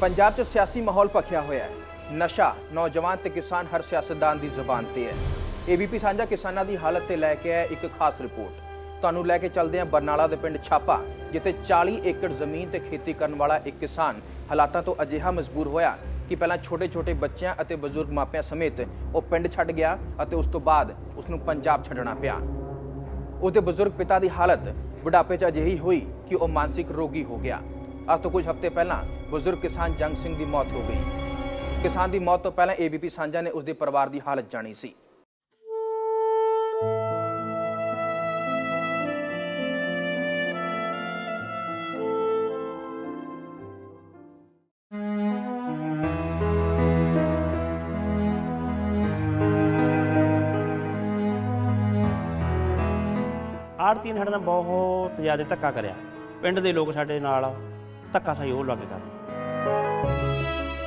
ਪੰਜਾਬ 'ਚ ਸਿਆਸੀ ਮਾਹੌਲ ਭਖਿਆ ਹੋਇਆ ਹੈ। ਨਸ਼ਾ, ਨੌਜਵਾਨ ਤੇ ਕਿਸਾਨ ਹਰ ਸਿਆਸਤਦਾਨ ਦੀ ਜ਼ੁਬਾਨ ਤੇ ਹੈ। ਏਬੀਪੀ ਸਾਂਝਾ ਕਿਸਾਨਾਂ ਦੀ ਹਾਲਤ ਤੇ ਲੈ ਕੇ ਆਇਆ ਇੱਕ ਖਾਸ ਰਿਪੋਰਟ। ਤੁਹਾਨੂੰ ਲੈ ਕੇ ਚੱਲਦੇ ਹਾਂ ਬਰਨਾਲਾ ਦੇ ਪਿੰਡ ਛਾਪਾ, ਜਿੱਥੇ 40 ਏਕੜ ਜ਼ਮੀਨ ਤੇ ਖੇਤੀ ਕਰਨ ਵਾਲਾ ਇੱਕ ਕਿਸਾਨ ਹਾਲਾਤਾਂ ਤੋਂ ਅਜਿਹਾ ਮਜਬੂਰ ਹੋਇਆ ਕਿ ਪਹਿਲਾਂ ਛੋਟੇ-ਛੋਟੇ ਬੱਚਿਆਂ ਅਤੇ ਬਜ਼ੁਰਗ ਮਾਪਿਆਂ ਸਮੇਤ ਉਹ ਪਿੰਡ ਛੱਡ ਗਿਆ ਅਤੇ ਉਸ ਤੋਂ ਬਾਅਦ ਉਸ ਨੂੰ ਪੰਜਾਬ ਛੱਡਣਾ ਪਿਆ। ਉਹਦੇ ਬਜ਼ੁਰਗ ਪਿਤਾ ਦੀ ਹਾਲਤ ਬੁਢਾਪੇ 'ਚ ਅਜਿਹੀ ਹੋਈ ਕਿ ਉਹ ਮਾਨਸਿਕ ਰੋਗੀ ਹੋ ਗਿਆ। ਅੱਜ ਤੋਂ ਕੁਝ ਹਫ਼ਤੇ ਪਹਿਲਾਂ ਬਜ਼ੁਰਗ ਕਿਸਾਨ ਜੰਗ ਸਿੰਘ ਦੀ ਮੌਤ ਹੋ ਗਈ। ਕਿਸਾਨ ਦੀ ਮੌਤ ਤੋਂ ਪਹਿਲਾਂ ਏਬੀਪੀ ਸਾਂਝਾ ਨੇ ਉਸ ਦੇ ਪਰਿਵਾਰ ਦੀ ਹਾਲਤ ਜਾਣੀ ਸੀ। ਆੜਤੀ ਨੇ ਸਾਡੇ ਨਾਲ ਬਹੁਤ ਜ਼ਿਆਦਾ ਧੱਕਾ ਕਰਿਆ। ਪਿੰਡ ਦੇ ਲੋਕ ਸਾਡੇ ਨਾਲ ਧੱਕਾ ਸਹੀ ਉਹ ਲੱਗ ਕਰ।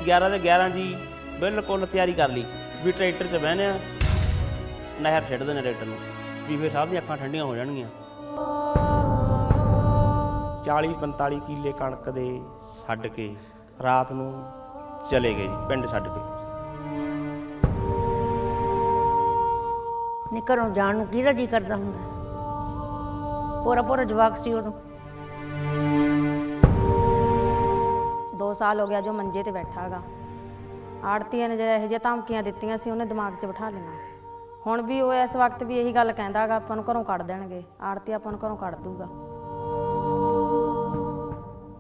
11 ਦੇ 11 ਜੀ, ਬਿਲਕੁਲ ਤਿਆਰੀ ਕਰ ਲਈ, ਵੀ ਟਰੈਕਟਰ 'ਚ ਬਹਿਨੇ ਆ, ਨਹਿਰ ਛੱਡ ਦੇਣੇ ਟਰੈਕਟਰ ਨੂੰ, ਵੀ ਫਿਰ ਸਾਹਿਬ ਦੀਆਂ ਅੱਖਾਂ ਠੰਡੀਆਂ ਹੋ ਜਾਣਗੀਆਂ। 40 45 ਕਿੱਲੇ ਕਣਕ ਦੇ ਛੱਡ ਕੇ ਰਾਤ ਨੂੰ ਚਲੇ ਗਏ ਪਿੰਡ ਛੱਡ ਕੇ। ਨੀ ਘਰੋਂ ਜਾਣ ਨੂੰ ਕਿਹਦਾ ਜੀ ਕਰਦਾ ਹੁੰਦਾ? ਪੂਰਾ ਪੂਰਾ ਜਵਾਕ ਸੀ ਉਦੋਂ। 2 ਸਾਲ ਹੋ ਗਿਆ ਜੋ ਮੰਜੇ ਤੇ ਬੈਠਾ ਹੈਗਾ। ਆੜਤੀਆਂ ਨੇ ਜਿਹੜੇ ਇਹੋ ਜਿਹੀਆਂ ਧਮਕੀਆਂ ਦਿੱਤੀਆਂ ਸੀ, ਉਹਨੇ ਦਿਮਾਗ 'ਚ ਬਿਠਾ ਲਈਆਂ ਹੁਣ ਵੀ ਉਹ ਇਸ ਵਕਤ ਵੀ ਇਹੀ ਗੱਲ ਕਹਿੰਦਾ ਹੈਗਾ, ਆਪਾਂ ਨੂੰ ਘਰੋਂ ਕੱਢ ਦੇਣਗੇ। ਆੜਤੀ ਆਪਾਂ ਨੂੰ ਘਰੋਂ ਕੱਢ ਦੂਗਾ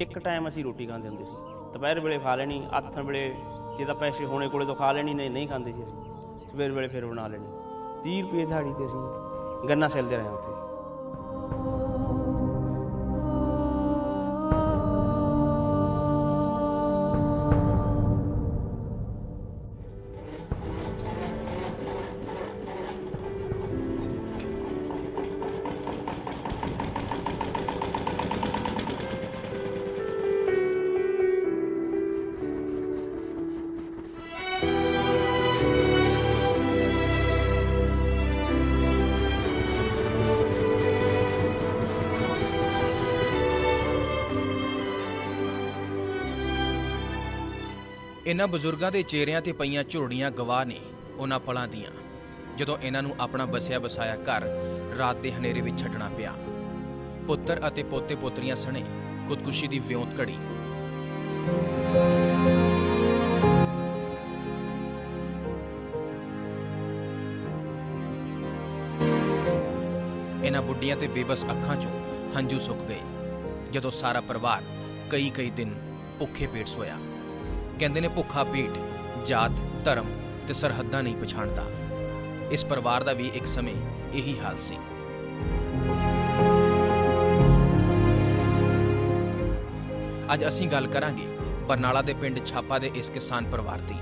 ਇੱਕ ਟਾਈਮ ਅਸੀਂ ਰੋਟੀ ਖਾਂਦੇ ਹੁੰਦੇ ਸੀ। ਦੁਪਹਿਰ ਵੇਲੇ ਖਾ ਲੈਣੀ, ਆਥਣ ਵੇਲੇ ਜੇ ਤਾਂ ਪੈਸੇ ਹੋਣੇ ਕੋਲੇ ਤੋਂ ਖਾ ਲੈਣੀ, ਨਹੀਂ ਨਹੀਂ ਖਾਂਦੇ ਸੀ ਸਵੇਰ ਵੇਲੇ ਫਿਰ ਬਣਾ ਲੈਣੀ। 30 ਰੁਪਏ ਦਿਹਾੜੀ ਤੇ ਅਸੀਂ ਗੰਨਾ ਸੈਲਦੇ ਰਹੇ ਉੱਥੇ। ਇਹਨਾਂ ਬਜ਼ੁਰਗਾਂ ਦੇ ਚਿਹਰਿਆਂ ਤੇ ਪਈਆਂ ਝੁਰੜੀਆਂ ਗਵਾਹ ਨੇ ਉਹਨਾਂ ਪਲਾਂ ਦੀਆਂ, ਜਦੋਂ ਇਹਨਾਂ ਨੂੰ ਆਪਣਾ ਬਸਿਆ ਬਸਾਇਆ ਘਰ ਰਾਤ ਦੇ ਹਨੇਰੇ ਵਿੱਚ ਛੱਡਣਾ ਪਿਆ। ਪੁੱਤਰ ਅਤੇ ਪੋਤੇ ਪੋਤਰੀਆਂ ਸਣੇ ਖੁਦਕੁਸ਼ੀ ਦੀ ਵਿਉਂਤ ਘੜੀ। ਇਹਨਾਂ ਬੁੱਢੀਆਂ ਤੇ ਬੇਬਸ ਅੱਖਾਂ 'ਚੋਂ ਹੰਝੂ ਸੁੱਕ ਗਏ, ਜਦੋਂ ਸਾਰਾ ਪਰਿਵਾਰ ਕਈ ਕਈ ਦਿਨ ਭੁੱਖੇ ਪੇਟ ਸੋਇਆ। ਕਹਿੰਦੇ ਨੇ ਭੁੱਖਾ ਪੇਟ ਜਾਤ, ਧਰਮ ਤੇ ਸਰਹੱਦਾਂ ਨਹੀਂ ਪਛਾਣਦਾ। ਇਸ ਪਰਿਵਾਰ ਦਾ ਵੀ ਇੱਕ ਸਮੇਂ ਇਹੀ ਹਾਲ ਸੀ। ਅੱਜ ਅਸੀਂ ਗੱਲ ਕਰਾਂਗੇ ਬਰਨਾਲਾ ਦੇ ਪਿੰਡ ਛਾਪਾ ਦੇ ਇਸ ਕਿਸਾਨ ਪਰਿਵਾਰ ਦੀ।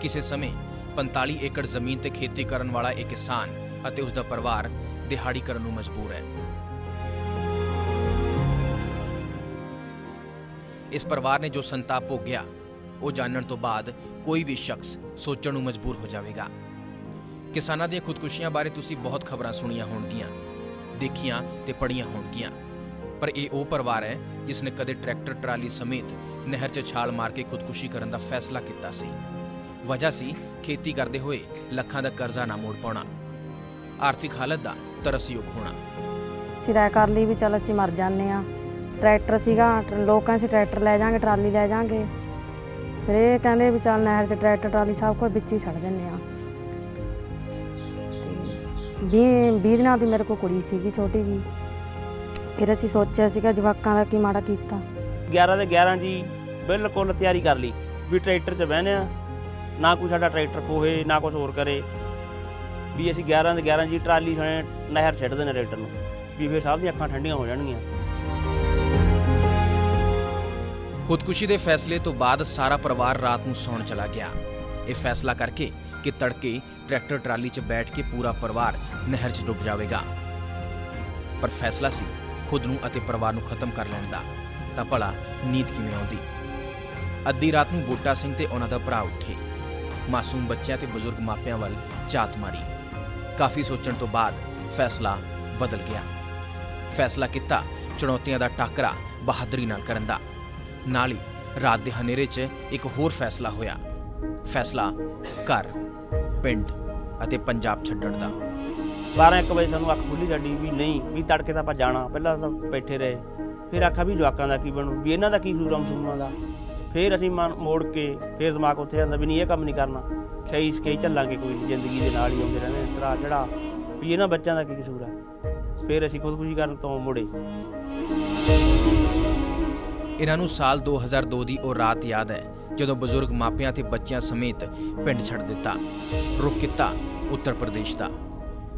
ਕਿਸੇ ਸਮੇਂ 45 ਏਕੜ ਜ਼ਮੀਨ ਤੇ ਖੇਤੀ ਕਰਨ ਵਾਲਾ ਇਹ ਕਿਸਾਨ ਅਤੇ ਉਸ ਦਾ ਪਰਿਵਾਰ ਦਿਹਾੜੀ ਕਰਨ ਨੂੰ ਮਜਬੂਰ ਹੈ। ਇਸ ਪਰਿਵਾਰ ਨੇ ਜੋ ਸੰਤਾਪ ਭੋਗਿਆ ਉਹ ਜਾਣਨ ਤੋਂ ਬਾਅਦ ਕੋਈ ਵੀ ਸ਼ਖਸ ਸੋਚਣ ਨੂੰ ਮਜਬੂਰ ਹੋ ਜਾਵੇਗਾ। ਕਿਸਾਨਾਂ ਦੀਆਂ ਖੁਦਕੁਸ਼ੀਆਂ ਬਾਰੇ ਤੁਸੀਂ ਬਹੁਤ ਖਬਰਾਂ ਸੁਣੀਆਂ ਹੋਣਗੀਆਂ, ਦੇਖੀਆਂ ਤੇ ਪੜ੍ਹੀਆਂ ਹੋਣਗੀਆਂ। ਪਰ ਇਹ ਉਹ ਪਰਿਵਾਰ ਹੈ ਜਿਸ ਨੇ ਕਦੇ ਟਰੈਕਟਰ ਟਰਾਲੀ ਸਮੇਤ ਨਹਿਰ 'ਚ ਛਾਲ ਮਾਰ ਕੇ ਖੁਦਕੁਸ਼ੀ ਕਰਨ ਦਾ ਫੈਸਲਾ ਕੀਤਾ ਸੀ। ਵਜ੍ਹਾ ਸੀ ਖੇਤੀ ਕਰਦੇ ਹੋਏ ਲੱਖਾਂ ਦਾ ਕਰਜ਼ਾ ਨਾ ਮੋੜ ਪਾਉਣਾ। ਆਰਥਿਕ ਹਾਲਤ ਦਾ ਤਰਸਯੋਗ ਹੋਣਾ। ਅਸੀਂ ਕਰ ਲਈ ਵੀ ਚੱਲ ਅਸੀਂ ਮਰ ਜਾਂਦੇ ਆ ਟਰੈਕਟਰ ਸੀਗਾ ਟ- ਲੋਕਾਂ ਸੀ ਟਰੈਕਟਰ ਲੈ ਜਾਾਂਗੇ, ਟਰਾਲੀ ਲੈ ਜਾਾਂਗੇ। ਫਿਰ ਇਹ ਕਹਿੰਦੇ ਵੀ ਚੱਲ ਨਹਿਰ 'ਚ ਟਰੈਕਟਰ, ਟਰਾਲੀ ਸਭ ਕੁਝ ਵਿੱਚ ਹੀ ਛੱਡ ਦਿੰਦੇ ਆ। ਤੇ 20 ਦਿਨਾਂ ਦੀ ਮੇਰੇ ਕੋਲ ਕੁੜੀ ਸੀਗੀ ਛੋਟੀ ਜੀ ਫਿਰ ਅਸੀਂ ਸੋਚਿਆ ਸੀਗਾ ਜਵਾਕਾਂ ਦਾ ਕੀ ਮਾੜਾ ਕੀਤਾ। 11 ਦੇ 11 ਜੀ ਬਿਲਕੁਲ ਤਿਆਰੀ ਕਰ ਲਈ ਵੀ ਟਰੈਕਟਰ 'ਚ ਬਹਿਨੇ ਆ। ਨਾ ਕੋਈ ਸਾਡਾ ਟਰੈਕਟਰ ਖੋਹੇ, ਨਾ ਕੁਝ ਹੋਰ ਕਰੇ। ਵੀ ਅਸੀਂ 11 ਦੇ 11 ਜੀ ਟਰਾਲੀ ਸਣੇ ਨਹਿਰ ਛੱਡ ਦੇਣੇ ਟਰੈਕਟਰ ਨੂੰ। ਵੀ ਫਿਰ ਸਭ ਦੀਆਂ ਅੱਖਾਂ ਠੰਡੀਆਂ ਹੋ ਜਾਣਗੀਆਂ। ਖੁਦਕੁਸ਼ੀ ਦੇ ਫੈਸਲੇ ਤੋਂ ਬਾਅਦ ਸਾਰਾ ਪਰਿਵਾਰ ਰਾਤ ਨੂੰ ਸੌਣ ਚਲਾ ਗਿਆ। ਇਹ ਫੈਸਲਾ ਕਰਕੇ ਕਿ ਤੜਕੇ ਟਰੈਕਟਰ ਟਰਾਲੀ 'ਚ ਬੈਠ ਕੇ ਪੂਰਾ ਪਰਿਵਾਰ ਨਹਿਰ 'ਚ ਡੁੱਬ ਜਾਵੇਗਾ। ਪਰ ਫੈਸਲਾ ਸੀ ਖੁਦ ਨੂੰ ਅਤੇ ਪਰਿਵਾਰ ਨੂੰ ਖਤਮ ਕਰ ਲੈਣ ਦਾ। ਤਾਂ ਭਲਾ ਨੀਂਦ ਕਿਵੇਂ ਆਉਂਦੀ? ਅੱਧੀ ਰਾਤ ਨੂੰ ਬੂਟਾ ਸਿੰਘ ਤੇ ਉਹਨਾਂ ਦਾ ਭਰਾ ਉੱਠੇ। ਮਾਸੂਮ ਬੱਚਿਆਂ ਤੇ ਬਜ਼ੁਰਗ ਮਾਪਿਆਂ ਵੱਲ ਝਾਤ ਮਾਰੀ। ਕਾਫੀ ਸੋਚਣ ਤੋਂ ਬਾਅਦ ਫੈਸਲਾ ਬਦਲ ਗਿਆ। ਫੈਸਲਾ ਕੀਤਾ ਚੁਣੌਤੀਆਂ ਦਾ ਟਾਕਰਾ ਬਹਾਦਰੀ ਨਾਲ ਕਰਨ ਦਾ। ਨਾਲ ਹੀ ਰਾਤ ਦੇ ਹਨੇਰੇ 'ਚ ਇੱਕ ਹੋਰ ਫੈਸਲਾ ਹੋਇਆ। ਫੈਸਲਾ ਘਰ, ਪਿੰਡ ਅਤੇ ਪੰਜਾਬ ਛੱਡਣ ਦਾ। 12 1 ਵਜੇ ਸਾਨੂੰ ਅੱਖ ਖੁੱਲੀ ਸਾਡੀ ਵੀ ਨਹੀਂ, ਵੀ ਤੜਕੇ ਤਾਂ ਆਪਾਂ ਜਾਣਾ। ਪਹਿਲਾਂ ਤਾਂ ਬੈਠੇ ਰਹੇ। ਫਿਰ ਆਖਾ ਵੀ ਜਵਾਕਾਂ ਦਾ ਕੀ ਬਣੂ, ਵੀ ਇਹਨਾਂ ਦਾ ਕੀ ਸੂਰਮ ਸੂਮਾਂ ਦਾ। ਫਿਰ ਅਸੀਂ ਮਨ ਮੋੜ ਕੇ ਫਿਰ ਦਿਮਾਗ ਉੱਥੇ ਜਾਂਦਾ ਵੀ ਨਹੀਂ, ਇਹ ਕੰਮ ਨਹੀਂ ਕਰਨਾ। ਖਈ ਖਈ ਚੱਲਾਂਗੇ ਕੋਈ ਨਹੀਂ ਜ਼ਿੰਦਗੀ ਦੇ ਨਾਲ ਹੀ ਆਉਂਦੇ ਰਹਿੰਦੇ ਨੇ ਤਰਾ ਜਿਹੜਾ, ਵੀ ਇਹਨਾਂ ਬੱਚਿਆਂ ਦਾ ਕੀ ਕਸੂਰ ਹੈ ਫਿਰ ਅਸੀਂ ਖੁਦਕੁਸ਼ੀ ਕਰਨ ਤੋਂ ਮੁੜੇ। ਇਹਨਾਂ ਨੂੰ ਸਾਲ 2002 ਦੀ ਉਹ ਰਾਤ ਯਾਦ ਹੈ, ਜਦੋਂ ਬਜ਼ੁਰਗ ਮਾਪਿਆਂ ਤੇ ਬੱਚਿਆਂ ਸਮੇਤ ਪਿੰਡ ਛੱਡ ਦਿੱਤਾ, ਰੁਕ ਕੀਤਾ ਉੱਤਰ ਪ੍ਰਦੇਸ਼ ਦਾ।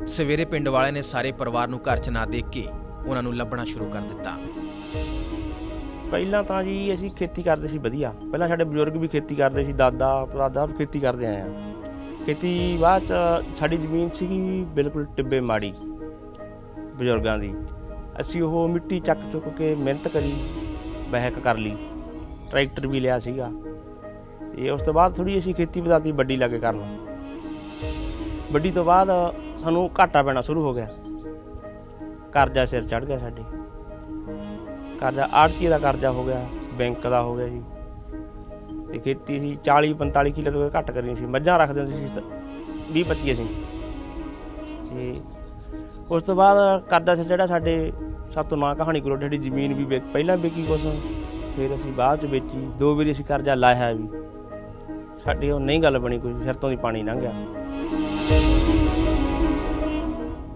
ਸਵੇਰੇ ਪਿੰਡ ਵਾਲਿਆਂ ਨੇ ਸਾਰੇ ਪਰਿਵਾਰ ਨੂੰ ਘਰ 'ਚ ਨਾ ਦੇਖ ਕੇ ਉਹਨਾਂ ਨੂੰ ਲੱਭਣਾ ਸ਼ੁਰੂ ਕਰ ਦਿੱਤਾ। ਪਹਿਲਾਂ ਤਾਂ ਜੀ ਅਸੀਂ ਖੇਤੀ ਕਰਦੇ ਸੀ ਵਧੀਆ। ਪਹਿਲਾਂ ਸਾਡੇ ਬਜ਼ੁਰਗ ਵੀ ਖੇਤੀ ਕਰਦੇ ਸੀ, ਦਾਦਾ ਪੜਦਾਦਾ ਵੀ ਖੇਤੀ ਕਰਦੇ ਆਏ ਆ। ਖੇਤੀ ਬਾਅਦ ਚ ਸਾਡੀ ਜ਼ਮੀਨ ਸੀਗੀ ਬਿਲਕੁਲ ਟਿੱਬੇ ਮਾੜੀ, ਬਜ਼ੁਰਗਾਂ ਦੀ। ਅਸੀਂ ਉਹ ਮਿੱਟੀ ਚੱਕ ਚੁੱਕ ਕੇ ਮਿਹਨਤ ਕਰੀ ਬਹਿਕ ਕਰ ਲਈ, ਟਰੈਕਟਰ ਵੀ ਲਿਆ ਸੀਗਾ। ਤੇ ਉਸ ਤੋਂ ਬਾਅਦ ਥੋੜੀ ਅਸੀਂ ਖੇਤੀ ਵਧਾਤੀ ਵੱਡੀ ਲੱਗੇ ਕਰਨ ਵੱਡੀ ਤੋਂ ਬਾਅਦ ਸਾਨੂੰ ਘਾਟਾ ਪੈਣਾ ਸ਼ੁਰੂ ਹੋ ਗਿਆ। ਕਰਜ਼ਾ ਸਿਰ ਚੜ ਗਿਆ ਸਾਡੇ। ਕਰਜ਼ਾ ਆੜਤੀ ਦਾ ਕਰਜ਼ਾ ਹੋ ਗਿਆ, ਬੈਂਕ ਦਾ ਹੋ ਗਿਆ ਜੀ। ਤੇ ਖੇਤੀ ਸੀ 40 45 ਕਿੱਲੇ ਤੋਂ ਘੱਟ ਕਰੀ ਸੀ। ਮੱਝਾਂ ਰੱਖਦੇ ਹੁੰਦੇ ਸੀ 20 25 ਅਸੀਂ। ਤੇ ਉਸ ਤੋਂ ਬਾਅਦ ਕਰਜ਼ਾ ਸਿਰ ਜਿਹੜਾ ਸਾਡੇ ਸਭ ਤੋਂ ਨਾ ਕਹਾਣੀ ਕਰੋ ਸਾਡੀ ਜ਼ਮੀਨ ਵੀ ਵੇਚ ਪਹਿਲਾਂ ਵਿਕੀ ਕੁਛ ਫਿਰ ਅਸੀਂ ਬਾਅਦ ਚ ਵੇਚੀ ਦੋ ਵਾਰੀ ਅਸੀਂ ਕਰਜ਼ਾ ਲਾਇਆ ਵੀ। ਸਾਡੀ ਉਹ ਨਹੀਂ ਗੱਲ ਬਣੀ ਕੋਈ ਸਿਰ ਤੋਂ ਦੀ ਪਾਣੀ ਲੰਘ ਗਿਆ।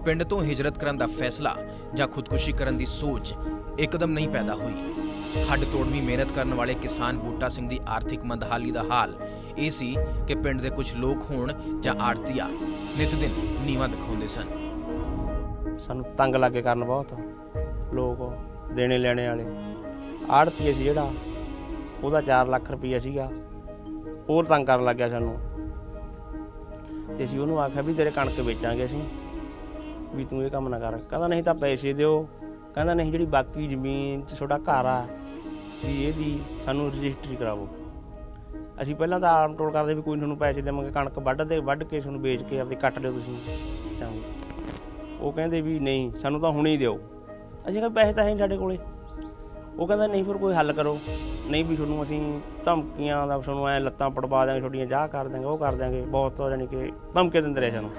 ਪਿੰਡ ਤੋਂ ਹਿਜਰਤ ਕਰਨ ਦਾ ਫੈਸਲਾ ਜਾਂ ਖੁਦਕੁਸ਼ੀ ਕਰਨ ਦੀ ਸੋਚ ਇੱਕਦਮ ਨਹੀਂ ਪੈਦਾ ਹੋਈ। ਹੱਡ ਤੋੜਵੀਂ ਮਿਹਨਤ ਕਰਨ ਵਾਲੇ ਕਿਸਾਨ ਬੂਟਾ ਸਿੰਘ ਦੀ ਆਰਥਿਕ ਮੰਦਹਾਲੀ ਦਾ ਹਾਲ ਇਹ ਸੀ ਕਿ ਪਿੰਡ ਦੇ ਕੁਝ ਲੋਕ ਹੋਣ ਜਾਂ ਆੜਤੀਆ ਨਿਤ ਦਿਨ ਨੀਵਾਂ ਦਿਖਾਉਂਦੇ ਸਨ। ਸਾਨੂੰ ਤੰਗ ਲੱਗੇ ਕਰਨ ਬਹੁਤ। ਲੋਕ ਦੇਣੇ ਲੈਣੇ ਵਾਲੇ। ਆੜਤੀ ਸੀ ਜਿਹੜਾ, ਉਹਦਾ 4 ਲੱਖ ਰੁਪਈਆ ਸੀਗਾ। ਹੋਰ ਤੰਗ ਕਰਨ ਲੱਗਿਆ ਸਾਨੂੰ। ਤੇ ਅਸੀਂ ਉਹਨੂੰ ਆਖਿਆ ਵੀ ਤੇਰੇ ਕਣਕ ਵੇਚਾਂਗੇ ਅਸੀਂ, ਵੀ ਤੂੰ ਇਹ ਕੰਮ ਨਾ ਕਰ। ਕਹਿੰਦਾ ਨਹੀਂ ਤਾਂ ਪੈਸੇ ਦਿਓ। ਕਹਿੰਦਾ ਨਹੀਂ ਜਿਹੜੀ ਬਾਕੀ ਜ਼ਮੀਨ 'ਚ ਤੁਹਾਡਾ ਘਰ ਆ, ਵੀ ਇਹਦੀ ਸਾਨੂੰ ਰਜਿਸਟਰੀ ਕਰਾਵੋ। ਅਸੀਂ ਪਹਿਲਾਂ ਤਾਂ ਆਮ ਟੋਲ ਕਰਦੇ ਵੀ ਕੋਈ ਤੁਹਾਨੂੰ ਪੈਸੇ ਦੇਵਾਂਗੇ, ਕਣਕ ਵੱਢ ਦੇ, ਵੱਢ ਕੇ ਤੁਹਾਨੂੰ ਵੇਚ ਕੇ ਆਪਦੇ ਕੱਟ ਲਿਓ ਤੁਸੀਂ। ਚੰਗੇ। ਉਹ ਕਹਿੰਦੇ ਵੀ ਨਹੀਂ, ਸਾਨੂੰ ਤਾਂ ਹੁਣੇ ਹੀ ਦਿਓ। ਅਸੀਂ ਕਿਹਾ ਪੈਸੇ ਤਾਂ ਹੈ ਨਹੀਂ ਸਾਡੇ ਕੋਲੇ। ਉਹ ਕਹਿੰਦਾ, ਨਹੀਂ ਫਿਰ ਕੋਈ ਹੱਲ ਕਰੋ। ਨਹੀਂ ਵੀ ਤੁਹਾਨੂੰ ਅਸੀਂ ਧਮਕੀਆਂ ਦਾ ਤੁਹਾਨੂੰ ਐ ਲੱਤਾਂ ਪੜਵਾ ਦਾਂਗੇ ਛੋਟੀਆਂ ਜਾਹ ਕਰ ਦਾਂਗੇ ਉਹ ਕਰ ਦਾਂਗੇ ਬਹੁਤ ਯਾਨੀ ਕਿ ਧਮਕੇ ਦਿੰਦੇ ਰਹੇ ਸਾਨੂੰ।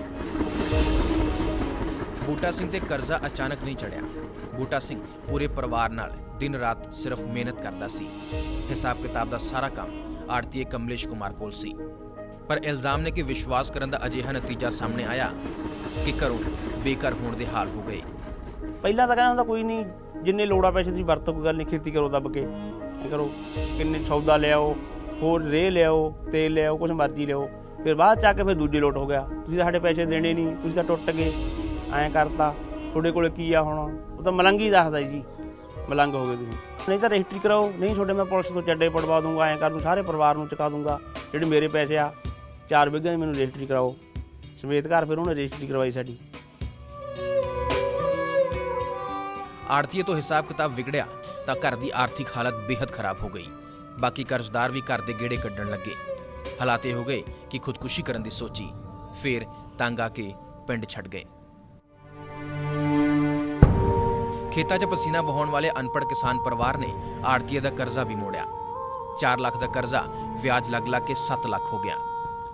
ਬੂਟਾ ਸਿੰਘ ਤੇ ਕਰਜ਼ਾ ਅਚਾਨਕ ਨਹੀਂ ਚੜਿਆ। ਬੂਟਾ ਸਿੰਘ ਪੂਰੇ ਪਰਿਵਾਰ ਨਾਲ ਦਿਨ ਰਾਤ ਸਿਰਫ ਮਿਹਨਤ ਕਰਦਾ ਸੀ। ਹਿਸਾਬ ਕਿਤਾਬ ਦਾ ਸਾਰਾ ਕੰਮ ਆੜਤੀਏ ਕਮਲੇਸ਼ ਕੁਮਾਰ ਕੋਲ ਸੀ। ਪਰ ਇਲਜ਼ਾਮ ਨੇ ਕਿ ਵਿਸ਼ਵਾਸ ਕਰਨ ਦਾ ਅਜਿਹਾ ਨਤੀਜਾ ਸਾਹਮਣੇ ਆਇਆ ਕਿ ਘਰੋਂ ਬੇਘਰ ਹੋਣ ਦੇ ਹਾਲ ਹੋ ਗਏ। ਪਹਿਲਾਂ ਤਾਂ ਕਹਿੰਦਾ ਹੁੰਦਾ ਕੋਈ ਨਹੀਂ, ਜਿੰਨੇ ਲੋੜਾ ਪੈਸੇ ਦੀ ਵਰਤੋਂ ਕੋਈ ਗੱਲ ਨਹੀਂ, ਖੇਤੀ ਕਰੋ ਦੱਬ ਕੇ। ਇਹ ਕਰੋ, ਕਿੰਨੇ ਸੌਦਾ ਲਿਆਓ, ਹੋਰ ਰੇਹ ਲਿਆਓ, ਤੇਲ ਲਿਆਓ ਕੁਝ ਮਰਜ਼ੀ ਲਿਆਓ। ਫਿਰ ਬਾਅਦ ਚ ਆ ਕੇ ਫਿਰ ਦੂਜੇ ਲੋਟ ਹੋ ਗਿਆ। ਤੁਸੀਂ ਤਾਂ ਸਾਡੇ ਪੈਸੇ ਦੇਣੇ ਨਹੀਂ, ਤੁਸੀਂ ਤਾਂ ਟੁੱਟ ਗਏ। ਐਂ ਕਰਤਾ। ਤੁਹਾਡੇ ਕੋਲੇ ਕੀ ਆ ਹੁਣ? ਉਹ ਤਾਂ ਮਲੰਗ ਹੀ ਦੱਸਦਾ ਜੀ। ਮਲੰਗ ਹੋ ਗਏ ਤੁਸੀਂ। ਨਹੀਂ ਤਾਂ ਰਜਿਸਟਰੀ ਕਰਾਓ। ਨਹੀਂ ਤੁਹਾਡੇ ਮੈਂ ਪੁਲਿਸ ਤੋਂ ਚੱਡੇ ਪੜਵਾ ਦੂੰਗਾ, ਐਂ ਕਰ ਦੂੰ, ਸਾਰੇ ਪਰਿਵਾਰ ਨੂੰ ਚੁਕਾ ਦੂੰਗਾ। ਜਿਹੜੇ ਮੇਰੇ ਪੈਸੇ ਆ, ਚਾਰ ਵਿਗੇ ਦੀ ਮੈਨੂੰ ਰਜਿਸਟਰੀ ਕਰਾਓ। ਸਮੇਤ ਘਰ ਫਿਰ ਉਹਨੇ ਰਜਿਸਟਰੀ ਕਰਵਾਈ ਸਾਡੀ। ਆੜਤੀਏ ਤੋਂ ਹਿਸਾਬ ਕਿਤਾਬ ਵਿਗੜਿਆ ਤਾਂ ਘਰ ਦੀ ਆਰਥਿਕ ਹਾਲਤ ਬੇहद ਖਰਾਬ ਹੋ ਗਈ। ਬਾਕੀ ਕਰਜ਼ਦਾਰ ਵੀ ਘਰ ਦੇ ਗੇੜੇ ਕੱਢਣ ਲੱਗੇ। ਹਾਲਾਤ ਇਹ ਹੋ ਗਏ ਕਿ ਖੁਦਕੁਸ਼ੀ ਕਰਨ ਦੀ ਸੋਚੀ, ਫਿਰ ਤੰਗ ਆ ਕੇ ਪਿੰਡ ਛੱਡ ਗਏ। ਖੇਤਾਂ 'ਚ ਪਸੀਨਾ ਵਹਾਉਣ ਵਾਲੇ ਅਨਪੜ੍ਹ ਕਿਸਾਨ ਪਰਿਵਾਰ ਨੇ ਆੜਤੀਏ ਦਾ ਕਰਜ਼ਾ ਵੀ ਮੋੜਿਆ। 4 ਲੱਖ ਦਾ ਕਰਜ਼ਾ ਵਿਆਜ ਲੱਗ ਲੱਗ ਕੇ 7 ਲੱਖ ਹੋ ਗਿਆ।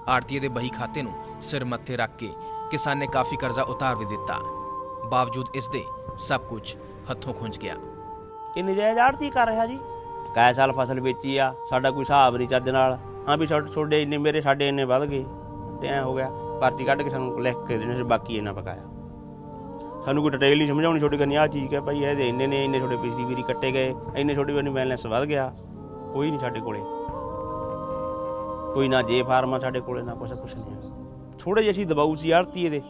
ਆੜਤੀਏ ਦੇ ਬਹੀ ਖਾਤੇ ਨੂੰ ਸਿਰ ਮੱਥੇ ਰੱਖ ਕੇ ਕਿਸਾਨ ਨੇ ਕਾਫੀ ਕਰਜ਼ਾ ਉਤਾਰ ਵੀ ਦਿੱਤਾ। ਬਾਵਜੂਦ ਇਸ ਦੇ ਸਭ ਕੁਝ ਹੱਥੋਂ ਖੁੰਝ ਗਿਆ। ਇਹ ਨਜਾਇਜ਼ ਆੜਤੀ ਕਰ ਰਿਹਾ ਜੀ। ਕੈ ਸਾਲ ਫਸਲ ਵੇਚੀ ਆ ਸਾਡਾ ਕੋਈ ਹਿਸਾਬ ਨਹੀਂ ਚੱਜ ਨਾਲ। ਹਾਂ ਵੀ ਤੁਹਾਡੇ ਤੁਹਾਡੇ ਇੰਨੇ ਮੇਰੇ ਸਾਡੇ ਇੰਨੇ ਵੱਧ ਗਏ। ਤੇ ਐ ਹੋ ਗਿਆ ਪਰਚੀ ਕੱਢ ਕੇ ਸਾਨੂੰ ਲਿਖ ਕੇ ਦੇਣੇ ਸੀ ਬਾਕੀ ਇਹਨਾਂ ਪਕਾਇਆ ਸਾਨੂੰ ਕੋਈ ਡਿਟੇਲ ਨਹੀਂ ਸਮਝਾਉਣੀ ਛੋਟੀ ਕਰਨੀ ਆ ਚੀਜ਼ ਹੈ ਭਾਈ ਇਹਦੇ ਇੰਨੇ ਨੇ ਇੰਨੇ ਛੋਟੇ ਪਿਛਲੀ ਵਾਰੀ ਕੱਟੇ ਗਏ ਇੰਨੇ ਛੋਟੀ ਵਾਰੀ ਬੈਲੈਂਸ ਵੱਧ ਗਿਆ। ਕੋਈ ਨਹੀਂ ਸਾਡੇ ਕੋਲੇ। ਕੋਈ ਨਾ ਜੇ ਫਾਰਮਾ ਸਾਡੇ ਕੋਲੇ ਨਾ ਕੁਛ ਕੁਛ ਨਹੀਂ ਥੋੜੇ ਜਿਹੇ ਅਸੀਂ ਦਬਾਊ ਸੀ ਆੜਤੀ ਇਹਦੇ।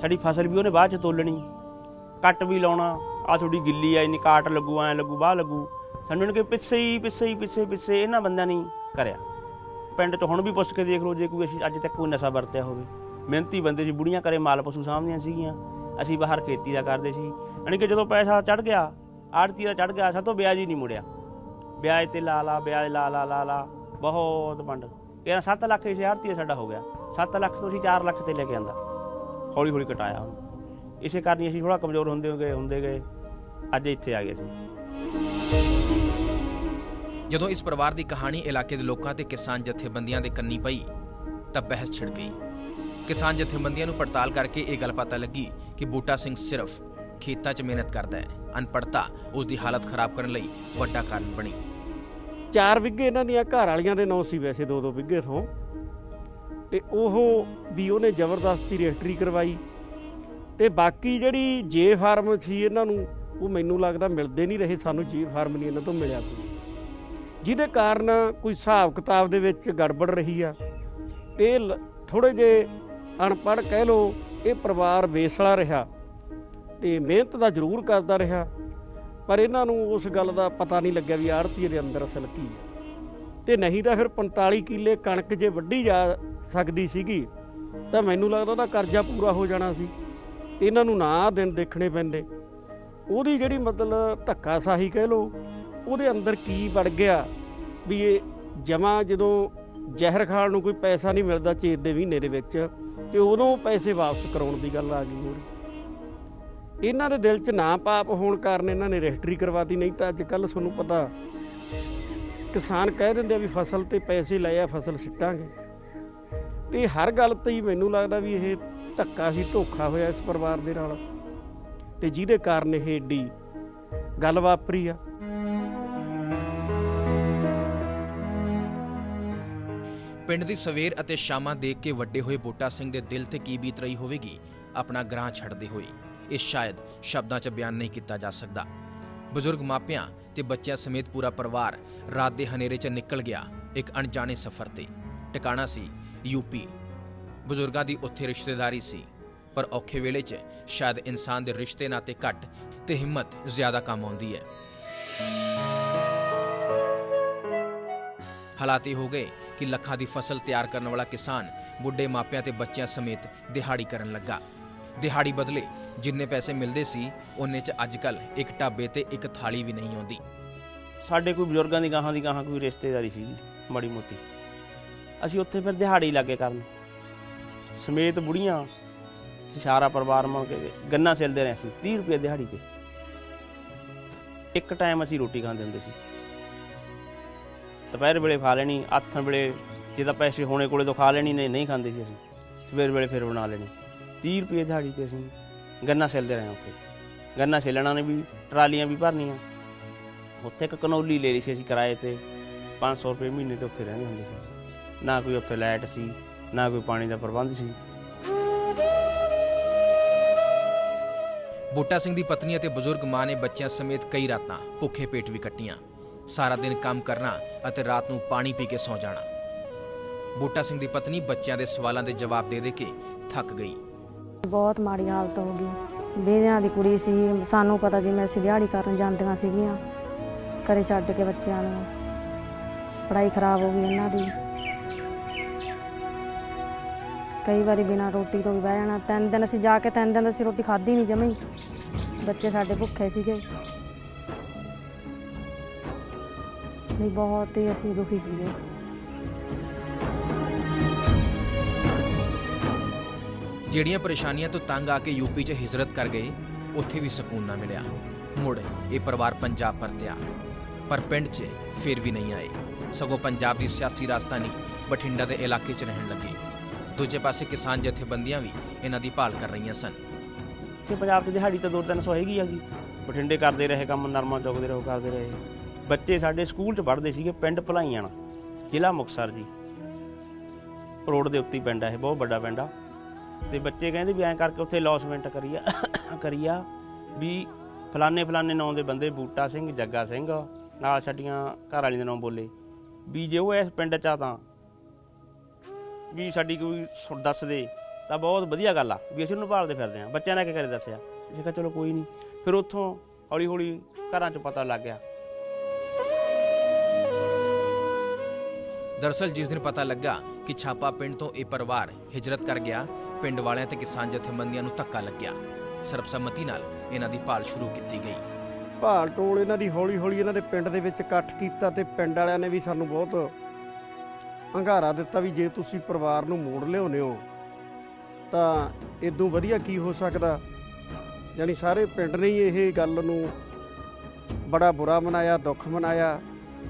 ਸਾਡੀ ਫਸਲ ਵੀ ਉਹਨੇ ਬਾਅਦ ਚ ਤੋਲਣੀ। ਕੱਟ ਵੀ ਲਾਉਣਾ ਆ ਥੋੜੀ ਗਿੱਲੀ ਆ, ਇੰਨੀ ਕਾਟ ਲੱਗੂ, ਐ ਲੱਗੂ ਬਾਹ ਲੱਗੂ। ਸਾਨੂੰ ਇਹਨਾਂ ਕੇ ਪਿੱਛੇ ਹੀ ਪਿੱਛੇ ਹੀ, ਪਿੱਛੇ ਪਿੱਛੇ, ਇਹਨਾਂ ਬੰਦਿਆਂ ਨਹੀਂ ਕਰਿਆ। ਪਿੰਡ 'ਚ ਹੁਣ ਵੀ ਪੁੱਛ ਕੇ ਦੇਖ ਲਓ, ਜੇ ਕੋਈ ਅਸੀਂ ਅੱਜ ਤੱਕ ਕੋਈ ਨਸ਼ਾ ਵਰਤਿਆ ਹੋਵੇ। ਮਿਹਨਤੀ ਬੰਦੇ ਜੀ ਬੁੜੀਆਂ ਕਰੇ ਮਾਲ ਪਸ਼ੂ ਸਾਂਭਦੀਆਂ ਸੀਗੀਆਂ। ਅਸੀਂ ਬਾਹਰ ਖੇਤੀ ਦਾ ਕਰਦੇ ਸੀ। ਯਾਨੀ ਕਿ ਜਦੋਂ ਪੈਸਾ ਚੜ ਗਿਆ, ਆੜਤੀ ਦਾ ਚੜ ਗਿਆ ਸਾਤੋਂ ਵਿਆਜ ਹੀ ਨਹੀਂ ਮੁੜਿਆ। ਵਿਆਜ ਤੇ ਲਾ ਲਾ, ਵਿਆਜ ਲਾ ਲਾ ਲਾ ਲਾ, ਬਹੁਤ ਵੰਡ। ਕਿਹਾ 7 ਲੱਖ ਇਸੇ ਆੜਤੀ ਦਾ ਸਾਡਾ ਹੋ ਗਿਆ। 7 ਲੱਖ ਤੋਂ ਅਸੀਂ 4 ਲੱਖ ਤੇ ਲੈ ਕੇ ਆਂਦਾ। ਹੌਲੀ ਹੌਲੀ ਕਟਾਇਆ। ਇਸੇ ਕਾਰਨ ਹੀ ਅਸੀਂ ਥੋੜਾ ਕਮਜ਼ੋਰ ਹੁੰਦੇ ਗਏ ਹੁੰਦੇ ਗਏ। ਅੱਜ ਇੱਥੇ ਆ ਗਏ ਸੀ। ਜਦੋਂ ਇਸ ਪਰਿਵਾਰ ਦੀ ਕਹਾਣੀ ਇਲਾਕੇ ਦੇ ਲੋਕਾਂ ਤੇ ਕਿਸਾਨ ਜਥੇਬੰਦੀਆਂ ਦੇ ਕੰਨੀ ਪਈ ਤਾਂ ਬਹਿਸ ਛਿੜ ਗਈ। ਕਿਸਾਨ ਜਥੇਬੰਦੀਆਂ ਨੂੰ ਪੜਤਾਲ ਕਰਕੇ ਇਹ ਗੱਲ ਪਤਾ ਲੱਗੀ ਕਿ ਬੂਟਾ ਸਿੰਘ ਸਿਰਫ ਖੇਤਾਂ 'ਚ ਮਿਹਨਤ ਕਰਦਾ ਹੈ। ਅਨਪੜਤਾ ਉਸ ਦੀ ਹਾਲਤ ਖਰਾਬ ਕਰਨ ਲਈ ਵੱਡਾ ਕਾਰਨ ਬਣੀ। ਚਾਰ ਵਿੱਗੇ ਇਹਨਾਂ ਦੀਆਂ ਘਰ ਵਾਲੀਆਂ ਦੇ ਨਾਂ ਸੀ ਵੈਸੇ ਦੋ ਦੋ ਵਿੱਗੇ ਤੋਂ ਤੇ ਉਹ ਵੀ ਉਹਨੇ ਜ਼ਬਰਦਸਤੀ ਰਜਿਸਟਰੀ ਕਰਵਾਈ। ਤੇ ਬਾਕੀ ਜਿਹੜੀ ਜੇ ਫਾਰਮ ਸੀ ਇਹਨਾਂ ਨੂੰ ਉਹ ਮੈਨੂੰ ਲੱਗਦਾ ਮਿਲਦੇ ਨਹੀਂ ਰਹੇ ਸਾਨੂੰ ਜੇ ਫਾਰਮ ਨਹੀਂ ਇਹਨਾਂ ਤੋਂ ਮਿਲਿਆ ਕੋਈ। ਜਿਹਦੇ ਕਾਰਨ ਕੋਈ ਹਿਸਾਬ ਕਿਤਾਬ ਦੇ ਵਿੱਚ ਗੜਬੜ ਰਹੀ ਆ ਤੇ ਥੋੜੇ ਜੇ ਅਨਪੜ੍ਹ ਕਹਿ ਲੋ ਇਹ ਪਰਿਵਾਰ ਬੇਸਲਾ ਰਿਹਾ ਤੇ ਮਿਹਨਤ ਦਾ ਜ਼ਰੂਰ ਕਰਦਾ ਰਿਹਾ, ਪਰ ਇਹਨਾਂ ਨੂੰ ਉਸ ਗੱਲ ਦਾ ਪਤਾ ਨਹੀਂ ਲੱਗਿਆ ਵੀ ਆੜਤੀ ਦੇ ਅੰਦਰ ਅਸਲ ਕੀ ਹੈ ਤੇ ਨਹੀਂ ਤਾਂ ਫਿਰ 45 ਕਿੱਲੇ ਕਣਕ ਜੇ ਵੱਢੀ ਜਾ ਸਕਦੀ ਸੀਗੀ, ਤਾਂ ਮੈਨੂੰ ਲੱਗਦਾ ਉਹਦਾ ਕਰਜ਼ਾ ਪੂਰਾ ਹੋ ਜਾਣਾ ਸੀ। ਤੇ ਇਹਨਾਂ ਨੂੰ ਨਾ ਦਿਨ ਦੇਖਣੇ ਪੈਂਦੇ। ਉਹਦੀ ਜਿਹੜੀ ਮਤਲਬ ਧੱਕਾ ਸਾਹੀ ਕਹਿ ਲੋ ਉਹਦੇ ਅੰਦਰ ਕੀ ਵੜ ਗਿਆ ਵੀ ਇਹ ਜਮਾ ਜਦੋਂ ਜ਼ਹਿਰ ਖਾਣ ਨੂੰ ਕੋਈ ਪੈਸਾ ਨਹੀਂ ਮਿਲਦਾ ਚੇਤ ਦੇ ਮਹੀਨੇ ਦੇ ਵਿੱਚ ਤੇ ਉਦੋਂ ਪੈਸੇ ਵਾਪਸ ਕਰਾਉਣ ਦੀ ਗੱਲ ਆ ਗਈ ਮੂਹਰੇ ਇਹਨਾਂ ਦੇ ਦਿਲ 'ਚ ਨਾ ਪਾਪ ਹੋਣ ਕਾਰਨ ਇਹਨਾਂ ਨੇ ਰਜਿਸਟਰੀ ਕਰਵਾਤੀ ਨਹੀਂ ਤਾਂ ਅੱਜ ਕੱਲ ਤੁਹਾਨੂੰ ਪਤਾ ਕਿਸਾਨ ਕਹਿ ਦਿੰਦੇ ਆ ਵੀ ਫਸਲ ਤੇ ਪੈਸੇ ਲਏ ਆ, ਫਸਲ ਸਿੱਟਾਂਗੇ। ਤੇ ਹਰ ਗੱਲ ਤੇ ਹੀ ਮੈਨੂੰ ਲੱਗਦਾ ਵੀ ਇਹ ਧੱਕਾ ਹੀ ਧੋਖਾ ਹੋਇਆ ਇਸ ਪਰਿਵਾਰ ਦੇ ਨਾਲ। ਤੇ ਜਿਹਦੇ ਕਾਰਨ ਇਹ ਏਡੀ ਗੱਲ ਵਾਪਰੀ ਆ। ਪਿੰਡ ਦੀ ਸਵੇਰ ਅਤੇ ਸ਼ਾਮਾਂ ਦੇਖ ਕੇ ਵੱਡੇ ਹੋਏ ਬੂਟਾ ਸਿੰਘ ਦੇ ਦਿਲ ਤੇ ਕੀ ਬੀਤ ਰਹੀ ਹੋਵੇਗੀ, ਆਪਣਾ ਗ੍ਰਾਂ ਛੱਡਦੇ ਹੋਏ। ਇਹ ਸ਼ਾਇਦ ਸ਼ਬਦਾਂ 'ਚ ਬਿਆਨ ਨਹੀਂ ਕੀਤਾ ਜਾ ਸਕਦਾ। ਬਜ਼ੁਰਗ ਮਾਪਿਆਂ ਤੇ ਬੱਚਿਆਂ ਸਮੇਤ ਪੂਰਾ ਪਰਿਵਾਰ ਰਾਤ ਦੇ ਹਨੇਰੇ 'ਚ ਨਿਕਲ ਗਿਆ ਇੱਕ ਅਣਜਾਣੇ ਸਫ਼ਰ ਤੇ। ਟਿਕਾਣਾ ਸੀ ਯੂਪੀ ਬਜ਼ੁਰਗਾਂ ਦੀ ਉੱਥੇ ਰਿਸ਼ਤੇਦਾਰੀ ਸੀ। ਪਰ ਔਖੇ ਵੇਲੇ 'ਚ ਸ਼ਾਇਦ ਇਨਸਾਨ ਦੇ ਰਿਸ਼ਤੇ ਨਾਤੇ ਘੱਟ ਤੇ ਹਿੰਮਤ ਜ਼ਿਆਦਾ ਕੰਮ ਆਉਂਦੀ ਹੈ। ਹਾਲਾਤ ਇਹ ਹੋ ਗਏ ਕਿ ਲੱਖਾਂ ਦੀ ਫਸਲ ਤਿਆਰ ਕਰਨ ਵਾਲਾ ਕਿਸਾਨ ਬੁੱਢੇ ਮਾਪਿਆਂ ਤੇ ਬੱਚਿਆਂ ਸਮੇਤ ਦਿਹਾੜੀ ਕਰਨ ਲੱਗਾ। ਦਿਹਾੜੀ ਬਦਲੇ ਜਿੰਨੇ ਪੈਸੇ ਮਿਲਦੇ ਸੀ, ਉਹਨੇ 'ਚ ਅੱਜਕੱਲ ਇੱਕ ਢਾਬੇ ਤੇ ਇੱਕ ਥਾਲੀ ਵੀ ਨਹੀਂ ਆਉਂਦੀ। ਸਾਡੇ ਕੋਈ ਬਜ਼ੁਰਗਾਂ ਦੀ ਗਾਹਾਂ ਦੀ ਗਾਹਾਂ ਕੋਈ ਰਿਸ਼ਤੇਦਾਰੀ ਸੀ ਮਾੜੀ ਮੋਟੀ। ਅਸੀਂ ਉੱਥੇ ਫਿਰ ਦਿਹਾੜੀ ਲੱਗੇ ਕਰਨ। ਸਮੇਤ ਬੁੜੀਆਂ ਸਾਰਾ ਪਰਿਵਾਰ ਮੰਗ ਕੇ ਗੰਨਾ ਸਿਲਦੇ ਰਹੇ ਸੀ 30 ਰੁਪਏ ਦਿਹਾੜੀ ਤੇ। ਇੱਕ ਟਾਈਮ ਅਸੀਂ ਰੋਟੀ ਖਾਂਦੇ ਹੁੰਦੇ ਸੀ। ਦੁਪਹਿਰ ਵੇਲੇ ਖਾ ਲੈਣੀ, ਆਥਣ ਵੇਲੇ ਜੇ ਤਾਂ ਪੈਸੇ ਹੋਣੇ ਕੋਲੇ ਤੋਂ ਖਾ ਲੈਣੀ, ਨਹੀਂ ਨਹੀਂ ਖਾਂਦੇ ਸੀ ਅਸੀਂ। ਸਵੇਰ ਵੇਲੇ ਫਿਰ ਬਣਾ ਲੈਣੀ। 30 ਰੁਪਏ ਦਿਹਾੜੀ ਤੇ ਅਸੀਂ ਗੰਨਾ ਸਿਲਦੇ ਰਹੇ ਉੱਥੇ। ਗੰਨਾ ਛਿੱਲਣਾ ਨੇ ਵੀ, ਟਰਾਲੀਆਂ ਵੀ ਭਰਨੀਆਂ। ਉੱਥੇ ਇੱਕ ਕਨੌਲੀ ਲੈ ਲਈ ਸੀ ਅਸੀਂ ਕਿਰਾਏ ਤੇ। 500 ਰੁਪਏ ਮਹੀਨੇ ਤੇ ਉੱਥੇ ਰਹਿੰਦੇ ਹੁੰਦੇ ਸੀ। ਨਾ ਕੋਈ ਉੱਥੇ ਲਾਈਟ ਸੀ, ਨਾ ਕੋਈ ਪਾਣੀ ਦਾ ਪ੍ਰਬੰਧ ਸੀ। ਬੂਟਾ ਸਿੰਘ ਦੀ ਪਤਨੀ ਅਤੇ ਬਜ਼ੁਰਗ ਮਾਂ ਨੇ ਬੱਚਿਆਂ ਸਮੇਤ ਕਈ ਰਾਤਾਂ ਭੁੱਖੇ ਪੇਟ ਵੀ ਕੱਟੀਆਂ। ਸਾਰਾ ਦਿਨ ਕੰਮ ਕਰਨਾ ਅਤੇ ਰਾਤ ਨੂੰ ਪਾਣੀ ਪੀ ਕੇ ਸੌ ਜਾਣਾ। ਬੂਟਾ ਸਿੰਘ ਦੀ ਪਤਨੀ ਬੱਚਿਆਂ ਦੇ ਸਵਾਲਾਂ ਦੇ ਜਵਾਬ ਦੇ ਦੇ ਕੇ ਥੱਕ ਗਈ। ਬਹੁਤ ਮਾੜੀ ਹਾਲਤ ਹੋ ਗਈ। ਬੇਦਿਆਂ ਦੀ ਕੁੜੀ ਸੀ। ਸਾਨੂੰ ਪਤਾ ਜਿਵੇਂ ਅਸੀਂ ਦਿਹਾੜੀ ਕਰਨ ਜਾਂਦੀਆਂ ਸੀਗੀਆਂ। ਘਰੇ ਛੱਡ ਕੇ ਬੱਚਿਆਂ ਨੂੰ। ਪੜ੍ਹਾਈ ਖਰਾਬ ਹੋ ਗਈ ਇਹਨਾਂ ਦੀ। ਕਈ ਵਾਰੀ ਬਿਨਾਂ ਰੋਟੀ ਤੋਂ ਵੀ ਬਹਿ ਜਾਣਾ। ਤਿੰਨ ਦਿਨ ਅਸੀਂ ਜਾ ਕੇ ਤਿੰਨ ਦਿਨ ਅਸੀਂ ਰੋਟੀ ਖਾਧੀ ਨਹੀਂ ਜਮੀ ਬੱਚੇ ਸਾਡੇ ਭੁੱਖੇ ਸੀਗੇ। ਨਹੀਂ ਬਹੁਤ ਹੀ ਅਸੀਂ ਦੁਖੀ ਸੀਗੇ। ਜਿਹੜੀਆਂ ਪਰੇਸ਼ਾਨੀਆਂ ਤੋਂ ਤੰਗ ਆ ਕੇ ਯੂਪੀ 'ਚ ਹਿਜਰਤ ਕਰ ਗਏ, ਉੱਥੇ ਵੀ ਸਕੂਨ ਨਾ ਮਿਲਿਆ। ਮੁੜ ਇਹ ਪਰਿਵਾਰ ਪੰਜਾਬ ਪਰਤਿਆ ਪਰ ਪਿੰਡ 'ਚ ਫਿਰ ਵੀ ਨਹੀਂ ਆਏ। ਸਗੋਂ ਪੰਜਾਬ ਦੀ ਸਿਆਸੀ ਰਾਜਧਾਨੀ ਬਠਿੰਡਾ ਦੇ ਇਲਾਕੇ 'ਚ ਰਹਿਣ ਲੱਗੇ। ਦੂਜੇ ਪਾਸੇ ਕਿਸਾਨ ਜਥੇਬੰਦੀਆਂ ਵੀ ਇਹਨਾਂ ਦੀ ਭਾਲ ਕਰ ਰਹੀਆਂ ਸਨ। ਇੱਥੇ ਪੰਜਾਬ 'ਚ ਦਿਹਾੜੀ ਤਾਂ ਦੋ ਤਿੰਨ ਸੌ ਹੈਗੀ ਜੀ ਬਠਿੰਡੇ ਕਰਦੇ ਰਹੇ ਕੰਮ, ਨਰਮਾ ਚੁੱਕਦੇ ਰਹੋ, ਕਰਦੇ ਰਹੇ। ਬੱਚੇ ਸਾਡੇ ਸਕੂਲ 'ਚ ਪੜ੍ਹਦੇ ਸੀਗੇ, ਪਿੰਡ ਭਲਾਈਆਂ ਜ਼ਿਲ੍ਹਾ ਮੁਕਤਸਰ ਜੀ। ਰੋਡ ਦੇ ਉੱਤੇ ਪਿੰਡ ਹੈ ਇਹ, ਬਹੁਤ ਵੱਡਾ ਪਿੰਡ ਆ। ਤੇ ਬੱਚੇ ਕਹਿੰਦੇ ਵੀ ਐਂ ਕਰਕੇ ਉੱਥੇ ਲੌਸਮੈਂਟ ਕਰੀਆ ਕਰੀਆ ਵੀ ਫਲਾਣੇ ਫਲਾਣੇ ਨਾਂ ਦੇ ਬੰਦੇ, ਬੂਟਾ ਸਿੰਘ, ਜੱਗਾ ਸਿੰਘ, ਨਾਲ ਛੱਡੀਆਂ ਘਰ ਵਾਲੀ ਦੇ ਨਾਂ ਬੋਲੇ। ਵੀ ਜੇ ਉਹ ਇਸ ਪਿੰਡ 'ਚ ਆ ਤਾਂ ਵੀ ਸਾਡੀ ਕੋਈ ਸੁ- ਦੱਸ ਦੇ ਤਾਂ ਬਹੁਤ ਵਧੀਆ ਗੱਲ ਆ ਵੀ ਅਸੀਂ ਉਹਨੂੰ ਭਾਲਦੇ ਫਿਰਦੇ ਆ। ਬੱਚਿਆਂ ਨੇ ਕੀ ਕਰੇ ਦੱਸਿਆ। ਅਸੀਂ ਕਿਹਾ ਚਲੋ ਕੋਈ ਨਹੀਂ। ਫਿਰ ਉੱਥੋਂ ਹੌਲੀ ਹੌਲੀ ਘਰਾਂ 'ਚ ਪਤਾ ਲੱਗ ਗਿਆ। ਦਰਅਸਲ ਜਿਸ ਦਿਨ ਪਤਾ ਲੱਗਾ ਕਿ ਛਾਪਾ ਪਿੰਡ ਤੋਂ ਇਹ ਪਰਿਵਾਰ ਹਿਜਰਤ ਕਰ ਗਿਆ ਪਿੰਡ ਵਾਲਿਆਂ ਤੇ ਕਿਸਾਨ ਜਥੇਬੰਦੀਆਂ ਨੂੰ ਧੱਕਾ ਲੱਗਿਆ। ਸਰਬਸੰਮਤੀ ਨਾਲ ਇਹਨਾਂ ਦੀ ਭਾਲ ਸ਼ੁਰੂ ਕੀਤੀ ਗਈ। ਭਾਲ ਟੋਲ ਇਹਨਾਂ ਦੀ ਹੌਲੀ ਹੌਲੀ ਇਹਨਾਂ ਦੇ ਪਿੰਡ ਦੇ ਵਿੱਚ ਇਕੱਠ ਕੀਤਾ ਤੇ ਪਿੰਡ ਵਾਲਿਆਂ ਨੇ ਵੀ ਸਾਨੂੰ ਬਹੁਤ ਹੰਗਾਰਾ ਦਿੱਤਾ ਵੀ ਜੇ ਤੁਸੀਂ ਪਰਿਵਾਰ ਨੂੰ ਮੋੜ ਲਿਆਉਂਦੇ ਹੋ, ਤਾਂ ਇਦੋਂ ਵਧੀਆ ਕੀ ਹੋ ਸਕਦਾ? ਯਾਨੀ ਸਾਰੇ ਪਿੰਡ ਨੇ ਹੀ ਇਹ ਗੱਲ ਨੂੰ ਬੜਾ ਬੁਰਾ ਮਨਾਇਆ, ਦੁੱਖ ਮਨਾਇਆ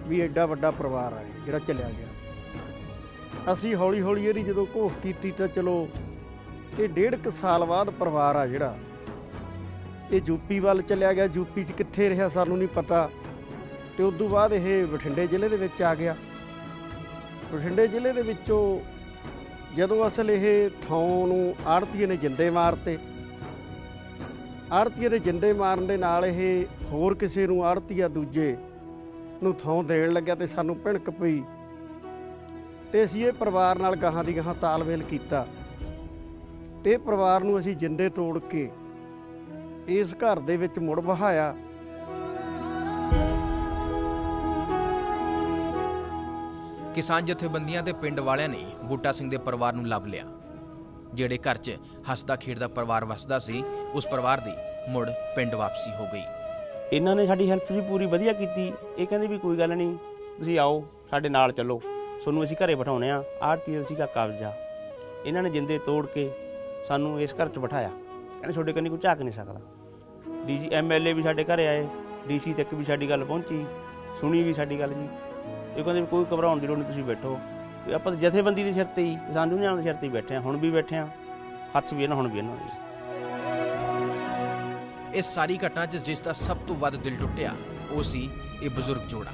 ਵੀ ਐਡਾ ਵੱਡਾ ਪਰਿਵਾਰ ਆ ਇਹ, ਜਿਹੜਾ ਚੱਲਿਆ ਗਿਆ। ਅਸੀਂ ਹੌਲੀ ਹੌਲੀ ਇਹਦੀ ਜਦੋਂ ਘੋਖ ਕੀਤੀ ਤਾਂ ਚਲੋ ਇਹ ਡੇਢ ਕੁ ਸਾਲ ਬਾਅਦ ਪਰਿਵਾਰ ਆ ਜਿਹੜਾ। ਇਹ ਯੂਪੀ ਵੱਲ ਚੱਲਿਆ ਗਿਆ ਯੂਪੀ 'ਚ ਕਿੱਥੇ ਰਿਹਾ ਸਾਨੂੰ ਨਹੀਂ ਪਤਾ। ਤੇ ਉਸ ਤੋਂ ਬਾਅਦ ਇਹ ਬਠਿੰਡੇ ਜ਼ਿਲ੍ਹੇ ਦੇ ਵਿੱਚ ਆ ਗਿਆ। ਬਠਿੰਡੇ ਜ਼ਿਲ੍ਹੇ ਦੇ ਵਿੱਚੋਂ ਜਦੋਂ ਅਸਲ ਇਹ ਥਾਂ ਨੂੰ ਆੜਤੀਏ ਨੇ ਜਿੰਦੇ ਮਾਰਤੇ, ਆੜਤੀਏ ਦੇ ਜਿੰਦੇ ਮਾਰਨ ਦੇ ਨਾਲ ਇਹ ਹੋਰ ਕਿਸੇ ਨੂੰ ਆੜਤੀਆ ਦੂਜੇ ਨੂੰ ਥਾਂ ਦੇਣ ਲੱਗਿਆ ਤੇ ਸਾਨੂੰ ਭਿਣਕ ਪਈ ਤੇ ਅਸੀਂ ਇਹ ਪਰਿਵਾਰ ਨਾਲ ਗਾਹਾਂ ਦੀ ਗਾਹਾਂ ਤਾਲਮੇਲ ਕੀਤਾ। ਤੇ ਇਹ ਪਰਿਵਾਰ ਨੂੰ ਅਸੀਂ ਜਿੰਦੇ ਤੋੜ ਕੇ ਇਸ ਘਰ ਦੇ ਵਿੱਚ ਮੁੜ ਵਹਾਇਆ। ਕਿਸਾਨ ਜਥੇਬੰਦੀਆਂ ਤੇ ਪਿੰਡ ਵਾਲਿਆਂ ਨੇ ਬੂਟਾ ਸਿੰਘ ਦੇ ਪਰਿਵਾਰ ਨੂੰ ਲੱਭ ਲਿਆ। ਜਿਹੜੇ ਘਰ 'ਚ ਹੱਸਦਾ ਖੇਡਦਾ ਪਰਿਵਾਰ ਵਸਦਾ ਸੀ, ਉਸ ਪਰਿਵਾਰ ਦੀ ਮੁੜ ਪਿੰਡ ਵਾਪਸੀ ਹੋ ਗਈ। ਇਹਨਾਂ ਨੇ ਸਾਡੀ ਹੈਲਪ ਵੀ ਪੂਰੀ ਵਧੀਆ ਕੀਤੀ। ਇਹ ਕਹਿੰਦੇ ਵੀ ਕੋਈ ਗੱਲ ਨਹੀਂ, ਤੁਸੀਂ ਆਓ, ਸਾਡੇ ਨਾਲ ਚੱਲੋ। ਤੁਹਾਨੂੰ ਅਸੀਂ ਘਰੇ ਬਿਠਾਉਣੇ ਆ। ਆਰਤੀ ਦਾ ਸੀਗਾ ਕਬਜ਼ਾ। ਇਹਨਾਂ ਨੇ ਜਿੰਦੇ ਤੋੜ ਕੇ ਸਾਨੂੰ ਇਸ ਘਰ 'ਚ ਬਿਠਾਇਆ। ਕਹਿੰਦੇ ਤੁਹਾਡੇ ਕੰਨੀ ਕੋਈ ਝਾਕ ਨਹੀਂ ਸਕਦਾ। ਡੀਜੀ ਐਮਐਲਏ ਵੀ ਸਾਡੇ ਘਰੇ ਆਏ। ਡੀਸੀ ਤੱਕ ਵੀ ਸਾਡੀ ਗੱਲ ਪਹੁੰਚੀ। ਸੁਣੀ ਵੀ ਸਾਡੀ ਗੱਲ ਜੀ। ਇਹ ਕਹਿੰਦੇ ਵੀ ਕੋਈ ਘਬਰਾਉਣ ਦੀ ਲੋੜ ਨਹੀਂ ਤੁਸੀਂ ਬੈਠੋ। ਵੀ ਆਪਾਂ ਤਾਂ ਜਥੇਬੰਦੀ ਦੇ ਸਿਰ ਤੇ ਹੀ ਕਿਸਾਨ ਯੂਨੀਅਨ ਦੇ ਸਿਰ ਤੇ ਹੀ ਬੈਠੇ ਆ ਹੁਣ ਵੀ ਬੈਠੇ ਆ ਹੱਥ ਵੀ ਇਹਨਾਂ ਹੁਣ ਵੀ ਇਹਨਾਂ ਦੇ। ਇਸ ਸਾਰੀ ਘਟਨਾ 'ਚ ਜਿਸ ਦਾ ਸਭ ਤੋਂ ਵੱਧ ਦਿਲ ਟੁੱਟਿਆ ਉਹ ਸੀ ਇਹ ਬਜ਼ੁਰਗ ਜੋੜਾ।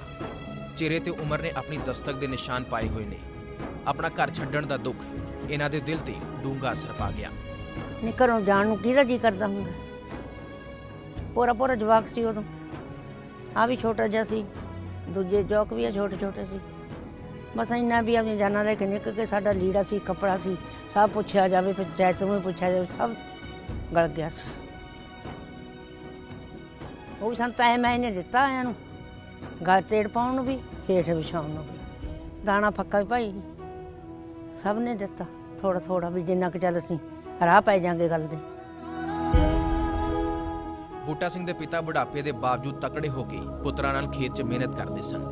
ਚਿਹਰੇ ਤੇ ਉਮਰ ਨੇ ਆਪਣੀ ਦਸਤਕ ਦੇ ਨਿਸ਼ਾਨ ਪਾਏ ਹੋਏ ਨੇ। ਆਪਣਾ ਘਰ ਛੱਡਣ ਦਾ ਦੁੱਖ ਇਹਨਾਂ ਦੇ ਦਿਲ ਤੇ ਡੂੰਘਾ ਅਸਰ ਪਾ ਗਿਆ। ਨਹੀਂ ਘਰੋਂ ਜਾਣ ਨੂੰ ਕਿਹਦਾ ਜੀ ਕਰਦਾ ਹੁੰਦਾ? ਪੂਰਾ ਪੂਰਾ ਜਵਾਕ ਸੀ ਉਦੋਂ। ਆ ਵੀ ਛੋਟਾ ਜਿਹਾ ਸੀ। ਦੂਜੇ ਜੋਕ ਵੀ ਆ, ਛੋਟੇ ਛੋਟੇ ਸੀ। ਬਸ ਇੰਨਾ ਵੀ ਆਪਣੀ ਜਾਨਾਂ ਲੈ ਕੇ ਨਿਕਲ ਕੇ ਸਾਡਾ ਲੀੜਾ ਸੀ, ਕੱਪੜਾ ਸੀ, ਸਭ ਪੁੱਛਿਆ ਜਾਵੇ, ਪੰਚਾਇਤ ਨੂੰ ਵੀ ਪੁੱਛਿਆ ਜਾਵੇ, ਸਭ ਗਲ ਗਿਆ ਸੀ। ਉਹ ਵੀ ਸੰਤਾ ਹੈ ਮੈਂ ਇਹਨੇ ਦਿੱਤਾ ਆਇਆਂ ਨੂੰ ਘਰ ਤੇੜ ਪਾਉਣ ਨੂੰ ਵੀ, ਹੇਠ ਵਿਛਾਉਣ ਨੂੰ ਵੀ। ਦਾਣਾ ਫੱਕਾ ਵੀ ਭਾਈ ਸਭ ਨੇ ਦਿੱਤਾ ਥੋੜਾ ਥੋੜਾ ਵੀ ਜਿੰਨਾ ਕੁ ਚੱਲ ਅਸੀਂ, ਰਾਹ ਪੈ ਜਾਾਂਗੇ ਗੱਲ ਦੇ। ਬੂਟਾ ਸਿੰਘ ਦੇ ਪਿਤਾ ਬੁਢਾਪੇ ਦੇ ਬਾਵਜੂਦ ਤਕੜੇ ਹੋ ਕੇ ਪੁੱਤਰਾਂ ਨਾਲ ਖੇਤ 'ਚ ਮਿਹਨਤ ਕਰਦੇ ਸਨ।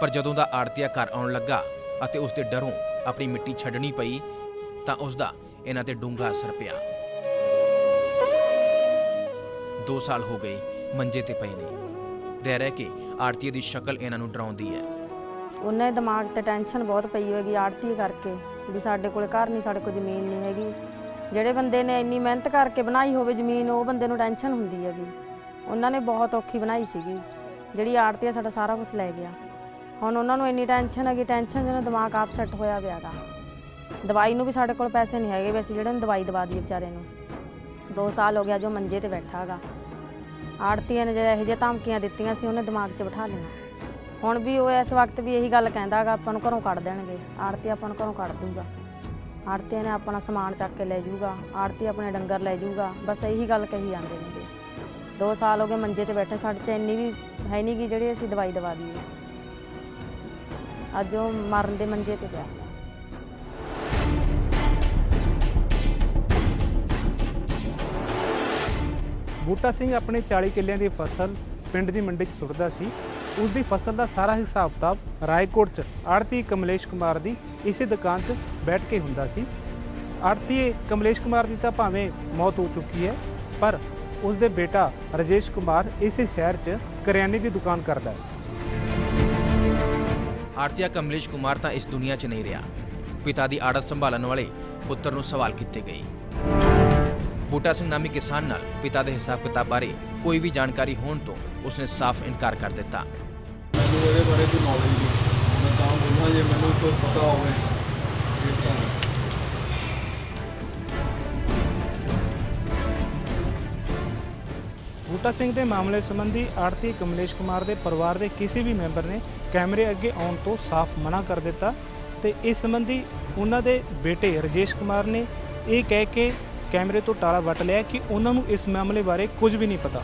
ਪਰ ਜਦੋਂ ਦਾ ਆੜਤੀਆ ਘਰ ਆਉਣ ਲੱਗਾ ਅਤੇ ਉਸ ਦੇ ਡਰੋਂ ਆਪਣੀ ਮਿੱਟੀ ਛੱਡਣੀ ਪਈ, ਤਾਂ ਉਸ ਦਾ ਇਹਨਾਂ ਤੇ ਡੂੰਘਾ ਅਸਰ ਪਿਆ। 2 ਸਾਲ ਹੋ ਗਏ, ਮੰਜੇ ਤੇ ਪਏ ਨੇ। ਰਹਿ ਰਹਿ ਕੇ ਆੜਤੀਏ ਦੀ ਸ਼ਕਲ ਇਹਨਾਂ ਨੂੰ ਡਰਾਉਂਦੀ ਹੈ। ਉਹਨਾਂ ਦੇ ਦਿਮਾਗ ਤੇ ਟੈਨਸ਼ਨ ਬਹੁਤ ਪਈ ਹੋਏਗੀ ਆੜਤੀ ਕਰਕੇ, ਵੀ ਸਾਡੇ ਕੋਲ ਘਰ ਨਹੀਂ, ਸਾਡੇ ਕੋਲ ਜ਼ਮੀਨ ਨਹੀਂ ਹੈਗੀ। ਜਿਹੜੇ ਬੰਦੇ ਨੇ ਇੰਨੀ ਮਿਹਨਤ ਕਰਕੇ ਬਣਾਈ ਹੋਵੇ ਜ਼ਮੀਨ, ਉਹ ਬੰਦੇ ਨੂੰ ਟੈਨਸ਼ਨ ਹੁੰਦੀ ਹੈਗੀ। ਉਹਨਾਂ ਨੇ ਬਹੁਤ ਔਖੀ ਬਣਾਈ ਸੀਗੀ, ਜਿਹੜੀ ਆੜਤੀ ਆ ਸਾਡਾ ਸਾਰਾ ਕੁਝ ਲੈ ਗਿਆ। ਹੁਣ ਉਹਨਾਂ ਨੂੰ ਇੰਨੀ ਟੈਨਸ਼ਨ ਹੈਗੀ, ਟੈਨਸ਼ਨ ਜਿਹਨਾਂ ਦਿਮਾਗ ਆਪਸੈਟ ਹੋਇਆ ਪਿਆਗਾ ਦਵਾਈ ਨੂੰ ਵੀ ਸਾਡੇ ਕੋਲ ਪੈਸੇ ਨਹੀਂ ਹੈਗੇ ਵੈਸੇ ਜਿਹੜੇ ਨੂੰ ਦਵਾਈ ਦਵਾ ਦਈਏ ਵਿਚਾਰੇ ਨੂੰ। 2 ਸਾਲ ਹੋ ਗਿਆ ਜੋ ਮੰਜੇ ਤੇ ਬੈਠਾ ਹੈਗਾ ਆੜਤੀਆਂ ਨੇ ਜਿਹੜੇ ਇਹੋ ਜਿਹੀਆਂ ਧਮਕੀਆਂ ਦਿੱਤੀਆਂ ਸੀ, ਉਹਨੇ ਦਿਮਾਗ 'ਚ ਬਿਠਾ ਲਿਆ ਹੁਣ ਵੀ ਉਹ ਇਸ ਵਕਤ ਵੀ ਇਹੀ ਗੱਲ ਕਹਿੰਦਾਗਾ ਆਪਾਂ ਨੂੰ ਘਰੋਂ ਕੱਢ ਦੇਣਗੇ। ਆੜਤੀ ਆਪਾਂ ਨੂੰ ਘਰੋਂ ਕੱਢ ਦੂਗਾ। ਆੜਤੀਆਂ ਨੇ ਆਪਣਾ ਸਮਾਨ ਚੱਕ ਕੇ ਲੈ ਜਾਊਗਾ, ਆੜਤੀ ਆਪਣੇ ਡੰਗਰ ਲੈ ਜਾਊਗਾ, ਬਸ ਇਹੀ ਗੱਲ ਕਹੀ ਜਾਂਦੇ ਨੇਗੇ 2 ਸਾਲ ਹੋ ਗਏ ਮੰਜੇ ਤੇ ਬੈਠੇ, ਸਾਡੇ 'ਚ ਇੰਨੀ ਵੀ ਹੈ ਨਹੀਂ ਗੀ ਜਿਹੜੀ ਅਸੀਂ ਦਵਾਈ ਦਵਾ ਦਈਏ। ਅੱਜ ਉਹ ਮਰਨ ਦੇ ਮੰਜੇ ਤੇ ਪਿਆ। ਬੂਟਾ ਸਿੰਘ ਆਪਣੇ 40 ਕਿੱਲਿਆਂ ਦੀ ਫਸਲ ਪਿੰਡ ਦੀ ਮੰਡੀ 'ਚ ਸੁੱਟਦਾ ਸੀ। ਉਸ ਦੀ ਫਸਲ ਦਾ ਸਾਰਾ ਹਿਸਾਬ ਕਿਤਾਬ ਰਾਏਕੋਟ 'ਚ। ਆੜਤੀ ਕਮਲੇਸ਼ ਕੁਮਾਰ ਦੀ ਇਸੇ ਦੁਕਾਨ 'ਚ ਬੈਠ ਕੇ ਹੁੰਦਾ ਸੀ। ਆੜਤੀ ਕਮਲੇਸ਼ ਕੁਮਾਰ ਦੀ ਤਾਂ ਭਾਵੇਂ ਮੌਤ ਹੋ ਚੁੱਕੀ ਹੈ, ਪਰ ਉਸ ਦੇ ਬੇਟਾ ਰਜੇਸ਼ ਕੁਮਾਰ ਇਸੇ ਸ਼ਹਿਰ 'ਚ ਕਰਿਆਨੇ ਦੀ ਦੁਕਾਨ ਕਰਦਾ ਹੈ। ਆਰਤੀਆ ਕਮਲੇਸ਼ ਕੁਮਾਰ ਤਾਂ ਇਸ ਦੁਨੀਆ 'ਚ ਨਹੀਂ ਰਿਹਾ। ਪਿਤਾ ਦੀ ਆੜਤ ਸੰਭਾਲਣ ਵਾਲੇ ਪੁੱਤਰ ਨੂੰ ਸਵਾਲ ਕੀਤੇ ਗਏ। ਬੂਟਾ ਸਿੰਘ ਨਾਮੀ ਕਿਸਾਨ ਨਾਲ ਪਿਤਾ ਦੇ ਹਿਸਾਬ ਕਿਤਾਬ ਬਾਰੇ ਕੋਈ ਵੀ ਜਾਣਕਾਰੀ ਹੋਣ ਤੋਂ ਉਸਨੇ ਸਾਫ਼ ਇਨਕਾਰ ਕਰ ਦਿੱਤਾ। ਮੈਨੂੰ ਇਹਦੇ ਬਾਰੇ ਕੋਈ ਨੌਲੇਜ ਨਹੀਂ। ਮੈਂ ਤਾਂ ਬੋਲਾਂ ਜੇ ਮੈਨੂੰ ਕੋਈ ਪਤਾ ਹੋਵੇ ਇਹ ਤਾਂ ਬੂਟਾ ਸਿੰਘ ਦੇ ਮਾਮਲੇ ਸੰਬੰਧੀ ਆੜਤੀ ਕਮਲੇਸ਼ ਕੁਮਾਰ ਦੇ ਪਰਿਵਾਰ ਦੇ ਕਿਸੇ ਵੀ ਮੈਂਬਰ ਨੇ ਕੈਮਰੇ ਅੱਗੇ ਆਉਣ ਤੋਂ ਸਾਫ਼ ਮਨਾ ਕਰ ਦਿੱਤਾ ਤੇ ਇਸ ਸੰਬੰਧੀ ਉਹਨਾਂ ਦੇ ਬੇਟੇ ਰਜੇਸ਼ ਕੁਮਾਰ ਨੇ ਇਹ ਕਹਿ ਕੇ ਕੈਮਰੇ ਤੋਂ ਟਾਲਾ ਵੱਟ ਲਿਆ ਕਿ ਉਹਨਾਂ ਨੂੰ ਇਸ ਮਾਮਲੇ ਬਾਰੇ ਕੁਝ ਵੀ ਨਹੀਂ ਪਤਾ।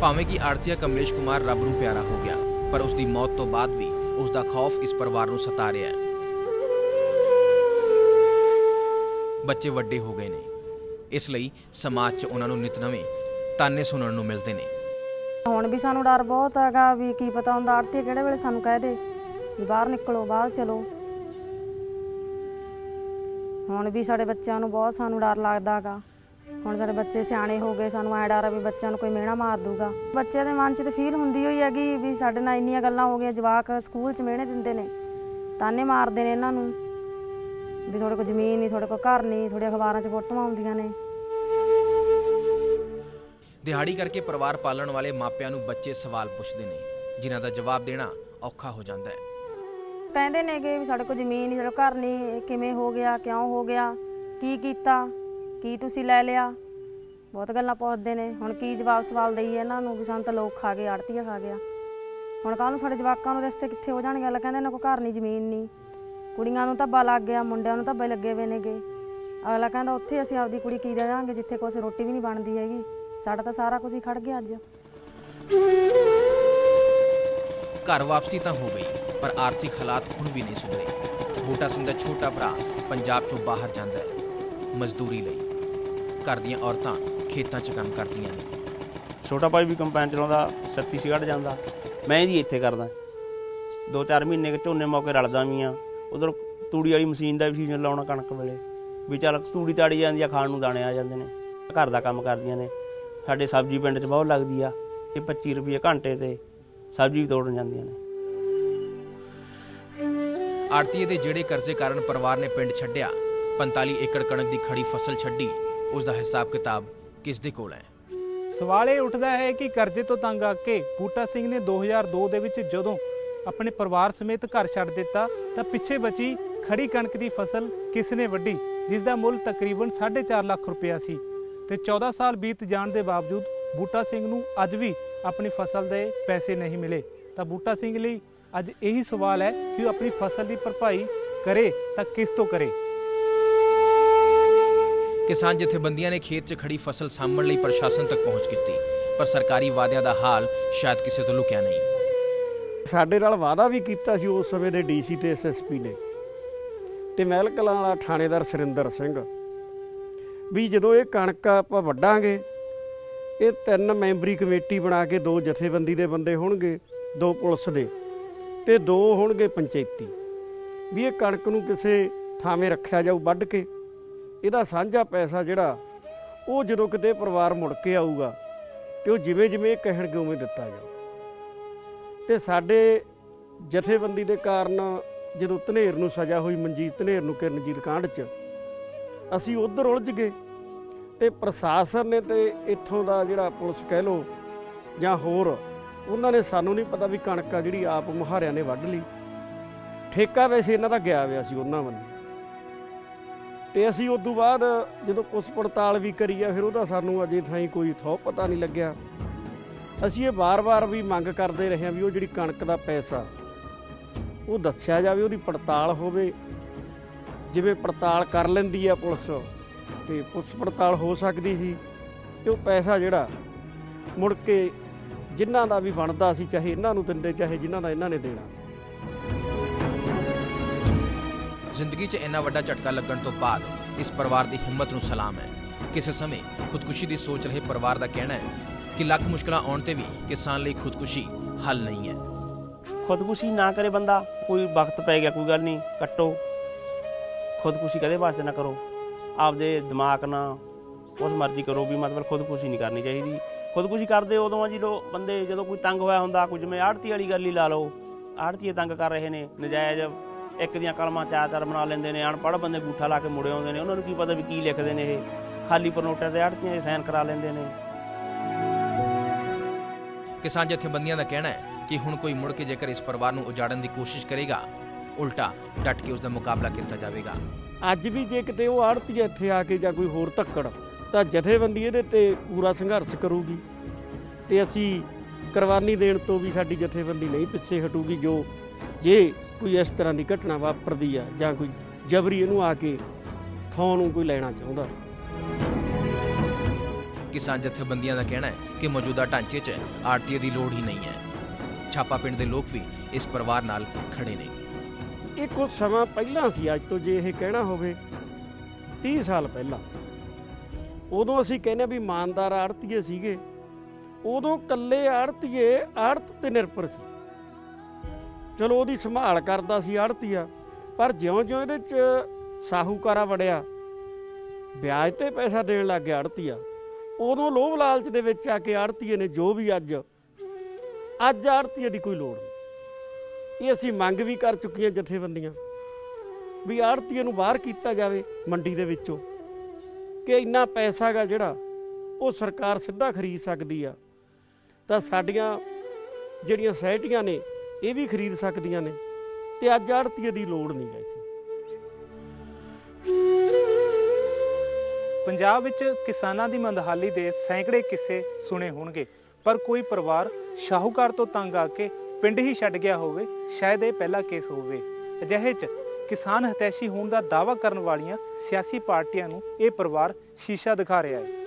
ਭਾਵੇਂ ਕਿ ਆਰਤੀਆ ਕਮਲੇਸ਼ ਕੁਮਾਰ ਰੱਬ ਨੂੰ ਪਿਆਰਾ ਹੋ ਗਿਆ ਪਰ ਉਸ ਦੀ ਮੌਤ ਤੋਂ ਬਾਅਦ ਵੀ ਉਸ ਦਾ ਖੌਫ ਇਸ ਪਰਿਵਾਰ ਨੂੰ ਸਤਾ ਰਿਹਾ ਹੈ। ਬੱਚੇ ਵੱਡੇ ਹੋ ਗਏ ਨੇ। ਇਸ ਲਈ ਸਮਾਜ 'ਚ ਉਹਨਾਂ ਨੂੰ ਨਿਤ ਨਵੇਂ ਤਾਨੇ ਸੁਣਨ ਨੂੰ ਮਿਲਦੇ ਨੇ। ਹੁਣ ਵੀ ਸਾਨੂੰ ਡਰ ਬਹੁਤ ਹੈਗਾ ਵੀ ਕੀ ਪਤਾ ਹੁੰਦਾ ਆੜਤੀ ਕਿਹੜੇ ਵੇਲੇ ਸਾਨੂੰ ਕਹਿ ਦੇ ਵੀ ਬਾਹਰ ਨਿਕਲੋ ਬਾਹਰ ਚਲੋ। ਹੁਣ ਵੀ ਸਾਡੇ ਬੱਚਿਆਂ ਨੂੰ ਬਹੁਤ ਸਾਨੂੰ ਡਰ ਲੱਗਦਾ ਹੁਣ ਸਾਡੇ ਬੱਚੇ ਸਿਆਣੇ ਹੋ ਗਏ, ਸਾਨੂੰ ਐ ਡਰ ਆ ਵੀ ਬੱਚਿਆਂ ਨੂੰ ਕੋਈ ਮਿਹਣਾ ਮਾਰ ਦੂਗਾ ਬੱਚਿਆਂ ਦੇ ਮਨ 'ਚ ਤੇ ਫੀਲ ਹੁੰਦੀ ਹੋਈ ਹੈਗੀ ਵੀ ਸਾਡੇ ਨਾਲ ਇੰਨੀਆਂ ਗੱਲਾਂ ਹੋ ਗਈਆਂ, ਜਵਾਕ ਸਕੂਲ 'ਚ ਮਿਹਣੇ ਦਿੰਦੇ ਨੇ, ਤਾਨੇ ਮਾਰਦੇ ਨੇ ਇਹਨਾਂ ਨੂੰ। ਵੀ ਤੁਹਾਡੇ ਕੋਲ ਜ਼ਮੀਨ ਨਹੀਂ ਤੁਹਾਡੇ ਕੋਲ ਘਰ ਨਹੀਂ ਤੁਹਾਡੇ ਅਖਬਾਰਾਂ 'ਚ ਫੋਟੋਆਂ ਆਉਂਦੀਆਂ ਨੇ। ਦਿਹਾੜੀ ਕਰਕੇ ਪਰਿਵਾਰ ਪਾਲਣ ਵਾਲੇ ਮਾਪਿਆਂ ਨੂੰ ਬੱਚੇ ਸਵਾਲ ਪੁੱਛਦੇ ਨੇ, ਜਿਨ੍ਹਾਂ ਦਾ ਜਵਾਬ ਦੇਣਾ ਔਖਾ ਹੋ ਜਾਂਦਾ ਹੈ। ਕਹਿੰਦੇ ਨੇਗੇ ਵੀ ਸਾਡੇ ਕੋਲ ਜ਼ਮੀਨ ਨਹੀਂ, ਸਾਡੇ ਕੋਲ ਘਰ ਨਹੀਂ, ਇਹ ਕਿਵੇਂ ਹੋ ਗਿਆ, ਕਿਉਂ ਹੋ ਗਿਆ, ਕੀ ਕੀਤਾ, ਕੀ ਤੁਸੀਂ ਲੈ ਲਿਆ? ਬਹੁਤ ਗੱਲਾਂ ਪੁੱਛਦੇ ਨੇ। ਹੁਣ ਕੀ ਜਵਾਬ ਸਵਾਲ ਦਈਏ ਇਹਨਾਂ ਨੂੰ ਵੀ ਸਾਨੂੰ ਤਾਂ ਲੋਕ ਖਾ ਗਏ, ਆੜਤੀਆ ਖਾ ਗਿਆ। ਹੁਣ ਕੱਲ ਨੂੰ ਸਾਡੇ ਜਵਾਕਾਂ ਨੂੰ ਰਸਤੇ ਕਿੱਥੇ ਹੋ ਜਾਣਗੇ? ਅਗਲਾ ਕਹਿੰਦੇ ਇਹਨਾਂ ਕੋਲ ਘਰ ਨਹੀਂ, ਜ਼ਮੀਨ ਨਹੀਂ। ਕੁੜੀਆਂ ਨੂੰ ਧੱਬਾ ਲੱਗ ਗਿਆ, ਮੁੰਡਿਆਂ ਨੂੰ ਧੱਬੇ ਲੱਗੇ ਹੋਏ ਨੇਗੇ। ਅਗਲਾ ਕਹਿੰਦਾ ਉੱਥੇ ਅਸੀਂ ਆਪਦੀ ਕੁੜੀ ਕੀ ਦੇ ਦਾਂਗੇ, ਜਿੱਥੇ ਕੁਛ ਰੋਟੀ ਵੀ ਨਹੀਂ ਬਣਦੀ ਹੈਗੀ। ਸਾਡਾ ਤਾਂ ਸਾਰਾ ਕੁਝ ਹੀ ਖੜ ਗਿਆ ਅੱਜ। ਘਰ ਵਾਪਸੀ ਤਾਂ ਹੋ ਗਈ। ਪਰ ਆਰਥਿਕ ਹਾਲਾਤ ਹੁਣ ਵੀ ਨਹੀਂ ਸੁਧਰੇ। ਬੂਟਾ ਸਿੰਘ ਦਾ ਛੋਟਾ ਭਰਾ ਪੰਜਾਬ ਚੋਂ ਬਾਹਰ ਜਾਂਦਾ ਹੈ, ਮਜ਼ਦੂਰੀ ਲਈ। ਘਰ ਦੀਆਂ ਔਰਤਾਂ ਖੇਤਾਂ 'ਚ ਕੰਮ ਕਰਦੀਆਂ ਨੇ। ਛੋਟਾ ਭਾਈ ਵੀ ਕੰਪੈਨ ਚਲਾਉਂਦਾ ਛੱਤੀਸਗੜ੍ਹ ਜਾਂਦਾ। ਮੈਂ ਜੀ ਇੱਥੇ ਕਰਦਾ। ਦੋ ਚਾਰ ਮਹੀਨੇ ਕੇ ਝੋਨੇ ਮੌਕੇ ਰਲਦਾ ਵੀ ਆ ਉਧਰ ਤੂੜੀ ਵਾਲੀ ਮਸ਼ੀਨ ਦਾ ਵੀ ਸੀਜ਼ਨ ਲਾਉਣਾ ਕਣਕ ਵੇਲੇ। ਵੀ ਚੱਲ ਤੂੜੀ ਤਾੜੀ ਜਾਂਦੀ ਆ, ਖਾਣ ਨੂੰ ਦਾਣੇ ਆ ਜਾਂਦੇ ਨੇ। ਘਰ ਦਾ ਕੰਮ ਕਰਦੀਆਂ ਨੇ। ਸਾਡੇ ਸਬਜ਼ੀ ਪਿੰਡ 'ਚ ਬਹੁਤ ਲੱਗਦੀ ਆ। ਇਹ 25 ਰੁਪਏ ਘੰਟੇ ਤੇ ਸਬਜ਼ੀ ਵੀ ਤੋੜਨ ਜਾਂਦੀਆਂ ਨੇ। ਆੜਤੀਏ ਦੇ ਜਿਹੜੇ ਕਰਜ਼ੇ ਕਾਰਨ ਪਰਿਵਾਰ ਨੇ ਪਿੰਡ ਛੱਡਿਆ 45 ਏਕੜ ਕਣਕ ਦੀ ਖੜੀ ਫਸਲ ਛੱਡੀ ਉਸ ਦਾ ਹਿਸਾਬ ਕਿਤਾਬ ਕਿਸ ਦੇ ਕੋਲ ਹੈ? ਸਵਾਲ ਇਹ ਉੱਠਦਾ ਹੈ ਕਿ ਕਰਜ਼ੇ ਤੋਂ ਤੰਗ ਆ ਕੇ ਬੂਟਾ ਸਿੰਘ ਨੇ 2002 ਦੇ ਵਿੱਚ ਜਦੋਂ ਆਪਣੇ ਪਰਿਵਾਰ ਸਮੇਤ ਘਰ ਛੱਡ ਦਿੱਤਾ, ਤਾਂ ਪਿੱਛੇ ਬਚੀ ਖੜੀ ਕਣਕ ਦੀ ਫਸਲ ਕਿਸ ਨੇ ਵੱਢੀ, ਜਿਸ ਦਾ ਮੁੱਲ ਤਕਰੀਬਨ 4.5 ਲੱਖ ਰੁਪਇਆ ਸੀ। ਤੇ 14 ਸਾਲ ਬੀਤ ਜਾਣ ਦੇ ਬਾਵਜੂਦ ਬੂਟਾ ਸਿੰਘ ਨੂੰ ਅੱਜ ਵੀ ਆਪਣੀ ਫਸਲ ਦੇ ਪੈਸੇ ਨਹੀਂ ਮਿਲੇ। ਤਾਂ ਬੂਟਾ ਸਿੰਘ ਲਈ ਅੱਜ ਇਹੀ ਸਵਾਲ ਹੈ ਕਿ ਉਹ ਆਪਣੀ ਫਸਲ ਦੀ ਭਰਪਾਈ ਕਰੇ ਤਾਂ ਕਿਸ ਤੋਂ ਕਰੇ? ਕਿਸਾਨ ਜਥੇਬੰਦੀਆਂ ਨੇ ਖੇਤ 'ਚ ਖੜੀ ਫਸਲ ਸਾਂਭਣ ਲਈ ਪ੍ਰਸ਼ਾਸਨ ਤੱਕ ਪਹੁੰਚ ਕੀਤੀ ਪਰ ਸਰਕਾਰੀ ਵਾਅਦਿਆਂ ਦਾ ਹਾਲ ਸ਼ਾਇਦ ਕਿਸੇ ਤੋਂ ਲੁਕਿਆ ਨਹੀਂ। ਸਾਡੇ ਨਾਲ ਵਾਅਦਾ ਵੀ ਕੀਤਾ ਸੀ ਉਸ ਸਮੇਂ ਦੇ ਡੀਸੀ ਤੇ ਐਸਐਸਪੀ ਨੇ। ਤੇ ਮਹਿਲ ਕਲਾਂ ਵਾਲਾ ਥਾਣੇਦਾਰ ਸੁਰਿੰਦਰ ਸਿੰਘ ਵੀ ਜਦੋਂ ਇਹ ਕਣਕ ਆਪਾਂ ਵੱਢਾਂਗੇ ਇਹ ਤਿੰਨ ਮੈਂਬਰੀ ਕਮੇਟੀ ਬਣਾ ਕੇ ਦੋ ਜਥੇਬੰਦੀ ਦੇ ਬੰਦੇ ਹੋਣਗੇ ਦੋ ਪੁਲਿਸ ਦੇ। ਤੇ ਦੋ ਹੋਣਗੇ ਪੰਚਾਇਤੀ। ਵੀ ਇਹ ਕਣਕ ਨੂੰ ਕਿਸੇ ਥਾਵੇਂ ਰੱਖਿਆ ਜਾਊ ਵੱਢ ਕੇ, ਇਹਦਾ ਸਾਂਝਾ ਪੈਸਾ ਜਿਹੜਾ, ਉਹ ਜਦੋਂ ਕਿਤੇ ਪਰਿਵਾਰ ਮੁੜ ਕੇ ਆਊਗਾ, ਤੇ ਉਹ ਜਿਵੇਂ ਜਿਵੇਂ ਕਹਿਣਗੇ ਉਵੇਂ ਦਿੱਤਾ ਜਾਊ। ਤੇ ਸਾਡੇ ਜਥੇਬੰਦੀ ਦੇ ਕਾਰਨ ਜਦੋਂ ਧਨੇਰ ਨੂੰ ਸਜ਼ਾ ਹੋਈ, ਮਨਜੀਤ ਧਨੇਰ ਨੂੰ ਕਿਰਨਜੀਤ ਕਾਂਡ 'ਚ, ਅਸੀਂ ਉਧਰ ਉਲਝ ਗਏ ਤੇ ਪ੍ਰਸ਼ਾਸਨ ਨੇ ਤੇ ਇੱਥੋਂ ਦਾ ਜਿਹੜਾ ਪੁਲਿਸ ਕਹਿ ਲੋ ਜਾਂ ਹੋਰ ਉਹਨਾਂ ਨੇ ਸਾਨੂੰ ਨਹੀਂ ਪਤਾ ਵੀ ਕਣਕ ਆ ਜਿਹੜੀ ਆਪ ਮੁਹਾਰਿਆਂ ਨੇ ਵੱਢ ਲਈ। ਠੇਕਾ ਵੈਸੇ ਇਹਨਾਂ ਦਾ ਗਿਆ ਹੋਇਆ ਸੀ ਉਹਨਾਂ ਵੱਲੋਂ। ਤੇ ਅਸੀਂ ਉਸ ਤੋਂ ਬਾਅਦ ਜਦੋਂ ਪੁਲਿਸ ਪੜਤਾਲ ਵੀ ਕਰੀ ਆ, ਫਿਰ ਉਹਦਾ ਸਾਨੂੰ ਅਜੇ ਥਾਈ ਕੋਈ ਥੋ ਪਤਾ ਨਹੀਂ ਲੱਗਿਆ। ਅਸੀਂ ਇਹ ਵਾਰ-ਵਾਰ ਵੀ ਮੰਗ ਕਰਦੇ ਰਹੇ ਹਾਂ ਵੀ ਉਹ ਜਿਹੜੀ ਕਣਕ ਦਾ ਪੈਸਾ, ਉਹ ਦੱਸਿਆ ਜਾਵੇ, ਉਹਦੀ ਪੜਤਾਲ ਹੋਵੇ। ਜਿਵੇਂ ਪੜਤਾਲ ਕਰ ਲੈਂਦੀ ਆ ਪੁਲਿਸ, ਤੇ ਪੁਲਿਸ ਪੜਤਾਲ ਹੋ ਸਕਦੀ ਸੀ, ਤੇ ਉਹ ਪੈਸਾ ਜਿਹੜਾ ਮੁੜ ਕੇ ਜਿਨ੍ਹਾਂ ਦਾ ਵੀ ਬਣਦਾ ਸੀ ਚਾਹੇ ਇਹਨਾਂ ਨੂੰ ਦਿੰਦੇ ਚਾਹੇ ਜਿਨ੍ਹਾਂ ਦਾ ਇਹਨਾਂ ਨੇ ਦੇਣਾ ਸੀ। ਜ਼ਿੰਦਗੀ 'ਚ ਇੰਨਾ ਵੱਡਾ ਝਟਕਾ ਲੱਗਣ ਤੋਂ ਬਾਅਦ ਇਸ ਪਰਿਵਾਰ ਦੀ ਹਿੰਮਤ ਨੂੰ ਸਲਾਮ ਹੈ। ਕਿਸੇ ਸਮੇਂ ਖੁਦਕੁਸ਼ੀ ਦੀ ਸੋਚ ਰਹੇ ਪਰਿਵਾਰ ਦਾ ਕਹਿਣਾ ਹੈ ਕਿ ਲੱਖ ਮੁਸ਼ਕਲਾਂ ਆਉਣ ਤੇ ਵੀ ਕਿਸਾਨ ਲਈ ਖੁਦਕੁਸ਼ੀ ਹੱਲ ਨਹੀਂ ਹੈ। ਖੁਦਕੁਸ਼ੀ ਨਾ ਕਰੇ ਬੰਦਾ ਕੋਈ ਵਕਤ ਪੈ ਗਿਆ ਕੋਈ ਗੱਲ ਨਹੀਂ ਕੱਟੋ। ਖੁਦਕੁਸ਼ੀ ਕਦੇ ਵਾਸਤੇ ਨਾ ਕਰੋ। ਆਪਦੇ ਦਿਮਾਗ ਨਾਲ ਉਸ ਮਰਜ਼ੀ ਕਰੋ ਵੀ ਮਤਲਬ ਖੁਦਕੁਸ਼ੀ ਨਹੀਂ ਕਰਨੀ ਚਾਹੀਦੀ। ਖੁਦਕੁਸ਼ੀ ਕਰਦੇ ਉਦੋਂ ਆ ਜਦੋਂ ਬੰਦੇ ਜਦੋਂ ਕੋਈ ਤੰਗ ਹੋਇਆ ਹੁੰਦਾ ਕੋਈ ਜਿਵੇਂ ਆੜਤੀ ਵਾਲੀ ਗੱਲ ਹੀ ਲਾ ਲਓ। ਆੜਤੀਏ ਤੰਗ ਕਰ ਰਹੇ ਨੇ ਨਜਾਇਜ਼ ਇੱਕ ਦੀਆਂ ਕਲਮਾਂ ਚਾਰ ਚਾਰ ਬਣਾ ਲੈਂਦੇ ਨੇ ਅਨਪੜ੍ਹ ਬੰਦੇ ਗੂਠਾ ਲਾ ਕੇ ਮੁੜੇ ਆਉਂਦੇ ਨੇ ਉਹਨਾਂ ਨੂੰ ਕੀ ਪਤਾ ਵੀ ਕੀ ਲਿਖਦੇ ਨੇ ਇਹ। ਖਾਲੀ ਪਰਨੋਟਾਂ ਤੇ ਆੜਤੀਆਂ ਦੇ ਸਾਈਨ ਕਰਾ ਲੈਂਦੇ ਨੇ। ਕਿਸਾਨ ਜਥੇਬੰਦੀਆਂ ਦਾ ਕਹਿਣਾ ਹੈ ਕਿ ਹੁਣ ਕੋਈ ਮੁੜ ਕੇ ਜੇਕਰ ਇਸ ਪਰਿਵਾਰ ਨੂੰ ਉਜਾੜਨ ਦੀ ਕੋਸ਼ਿਸ਼ ਕਰੇਗਾ ਉਲਟਾ ਡਟ ਕੇ ਉਸ ਦਾ ਮੁਕਾਬਲਾ ਕੀਤਾ ਜਾਵੇਗਾ। ਅੱਜ ਵੀ ਜੇ ਕਿਤੇ ਉਹ ਆੜਤੀ ਇੱਥੇ ਆ ਕੇ ਜਾਂ ਕੋਈ ਹੋਰ ਧੱਕੜ ਤਾਂ ਜਥੇਬੰਦੀ ਇਹਦੇ ਤੇ ਪੂਰਾ ਸੰਘਰਸ਼ ਕਰੂਗੀ ਤੇ ਅਸੀਂ ਕੁਰਬਾਨੀ ਦੇਣ ਤੋਂ ਵੀ ਸਾਡੀ ਜਥੇਬੰਦੀ ਨਹੀਂ ਪਿੱਛੇ ਹਟੂਗੀ ਜੋ ਜੇ ਕੋਈ ਇਸ ਤਰ੍ਹਾਂ ਦੀ ਘਟਨਾ ਵਾਪਰਦੀ ਆ ਜਾਂ ਕੋਈ ਜਬਰੀ ਇਹਨੂੰ ਆ ਕੇ ਥਾਂ ਨੂੰ ਕੋਈ ਲੈਣਾ ਚਾਹੁੰਦਾ। ਕਿਸਾਨ ਜਥੇਬੰਦੀਆਂ ਦਾ ਕਹਿਣਾ ਹੈ ਕਿ ਮੌਜੂਦਾ ਢਾਂਚੇ 'ਚ ਆੜਤੀਏ ਦੀ ਲੋੜ ਹੀ ਨਹੀਂ ਹੈ। ਛਾਪਾ ਪਿੰਡ ਦੇ ਲੋਕ ਵੀ ਇਸ ਪਰਿਵਾਰ ਨਾਲ ਖੜੇ ਨੇ। ਇਹ ਕੁਝ ਸਮਾਂ ਪਹਿਲਾਂ ਸੀ ਅੱਜ ਤੋਂ ਜੇ ਇਹ ਕਹਿਣਾ ਹੋਵੇ 30 ਸਾਲ ਪਹਿਲਾਂ। ਉਦੋਂ ਅਸੀਂ ਕਹਿੰਦੇ ਹਾਂ ਵੀ ਇਮਾਨਦਾਰ ਆੜਤੀਏ ਸੀਗੇ। ਉਦੋਂ ਕੱਲੇ ਆੜਤੀਏ ਆੜਤ ਤੇ ਨਿਰਭਰ ਸੀ। ਚਲੋ ਉਹਦੀ ਸੰਭਾਲ ਕਰਦਾ ਸੀ ਆੜਤੀਆ, ਪਰ ਜਿਉਂ-ਜਿਉਂ ਇਹਦੇ ਚ ਸਾਹੂਕਾਰਾ ਵੜਿਆ, ਵਿਆਜ ਤੇ ਪੈਸਾ ਦੇਣ ਲੱਗ ਗਿਆ ਆੜਤੀਆ। ਉਦੋਂ ਲੋਭ ਲਾਲਚ ਦੇ ਵਿੱਚ ਆ ਕੇ ਆੜਤੀਏ ਨੇ ਜੋ ਵੀ ਅੱਜ ਅੱਜ ਆੜਤੀਏ ਦੀ ਕੋਈ ਲੋੜ ਨਹੀਂ। ਇਹ ਅਸੀਂ ਮੰਗ ਵੀ ਕਰ ਚੁੱਕੀਆਂ ਜਥੇਬੰਦੀਆਂ, ਵੀ ਆੜਤੀਏ ਨੂੰ ਬਾਹਰ ਕੀਤਾ ਜਾਵੇ ਮੰਡੀ ਦੇ ਵਿੱਚੋਂ। ਕਿ ਇੰਨਾ ਪੈਸਾ ਗਾ ਜਿਹੜਾ ਉਹ ਸਰਕਾਰ ਸਿੱਧਾ ਖਰੀਦ ਸਕਦੀ ਆ। ਤਾਂ ਸਾਡੀਆਂ ਜਿਹੜੀਆਂ ਸੋਸਾਇਟੀਆਂ ਨੇ, ਇਹ ਵੀ ਖਰੀਦ ਸਕਦੀਆਂ ਨੇ। ਤੇ ਅੱਜ ਆੜਤੀਏ ਦੀ ਲੋੜ ਨਹੀਂ ਗਈ ਸੀ ਪੰਜਾਬ ਵਿੱਚ ਕਿਸਾਨਾਂ ਦੀ ਮੰਦਹਾਲੀ ਦੇ ਸੈਂਕੜੇ ਕਿੱਸੇ ਸੁਣੇ ਹੋਣਗੇ। ਪਰ ਕੋਈ ਪਰਿਵਾਰ ਸ਼ਾਹੂਕਾਰ ਤੋਂ ਤੰਗ ਆ ਕੇ ਪਿੰਡ ਹੀ ਛੱਡ ਗਿਆ ਹੋਵੇ, ਸ਼ਾਇਦ ਇਹ ਪਹਿਲਾ ਕੇਸ ਹੋਵੇ। ਅਜਿਹੇ 'ਚ ਕਿਸਾਨ ਹਤੈਸ਼ੀ ਹੋਣ ਦਾ ਦਾਅਵਾ ਕਰਨ ਵਾਲੀਆਂ ਸਿਆਸੀ ਪਾਰਟੀਆਂ ਨੂੰ ਇਹ ਪਰਿਵਾਰ ਸ਼ੀਸ਼ਾ ਦਿਖਾ ਰਿਹਾ ਹੈ।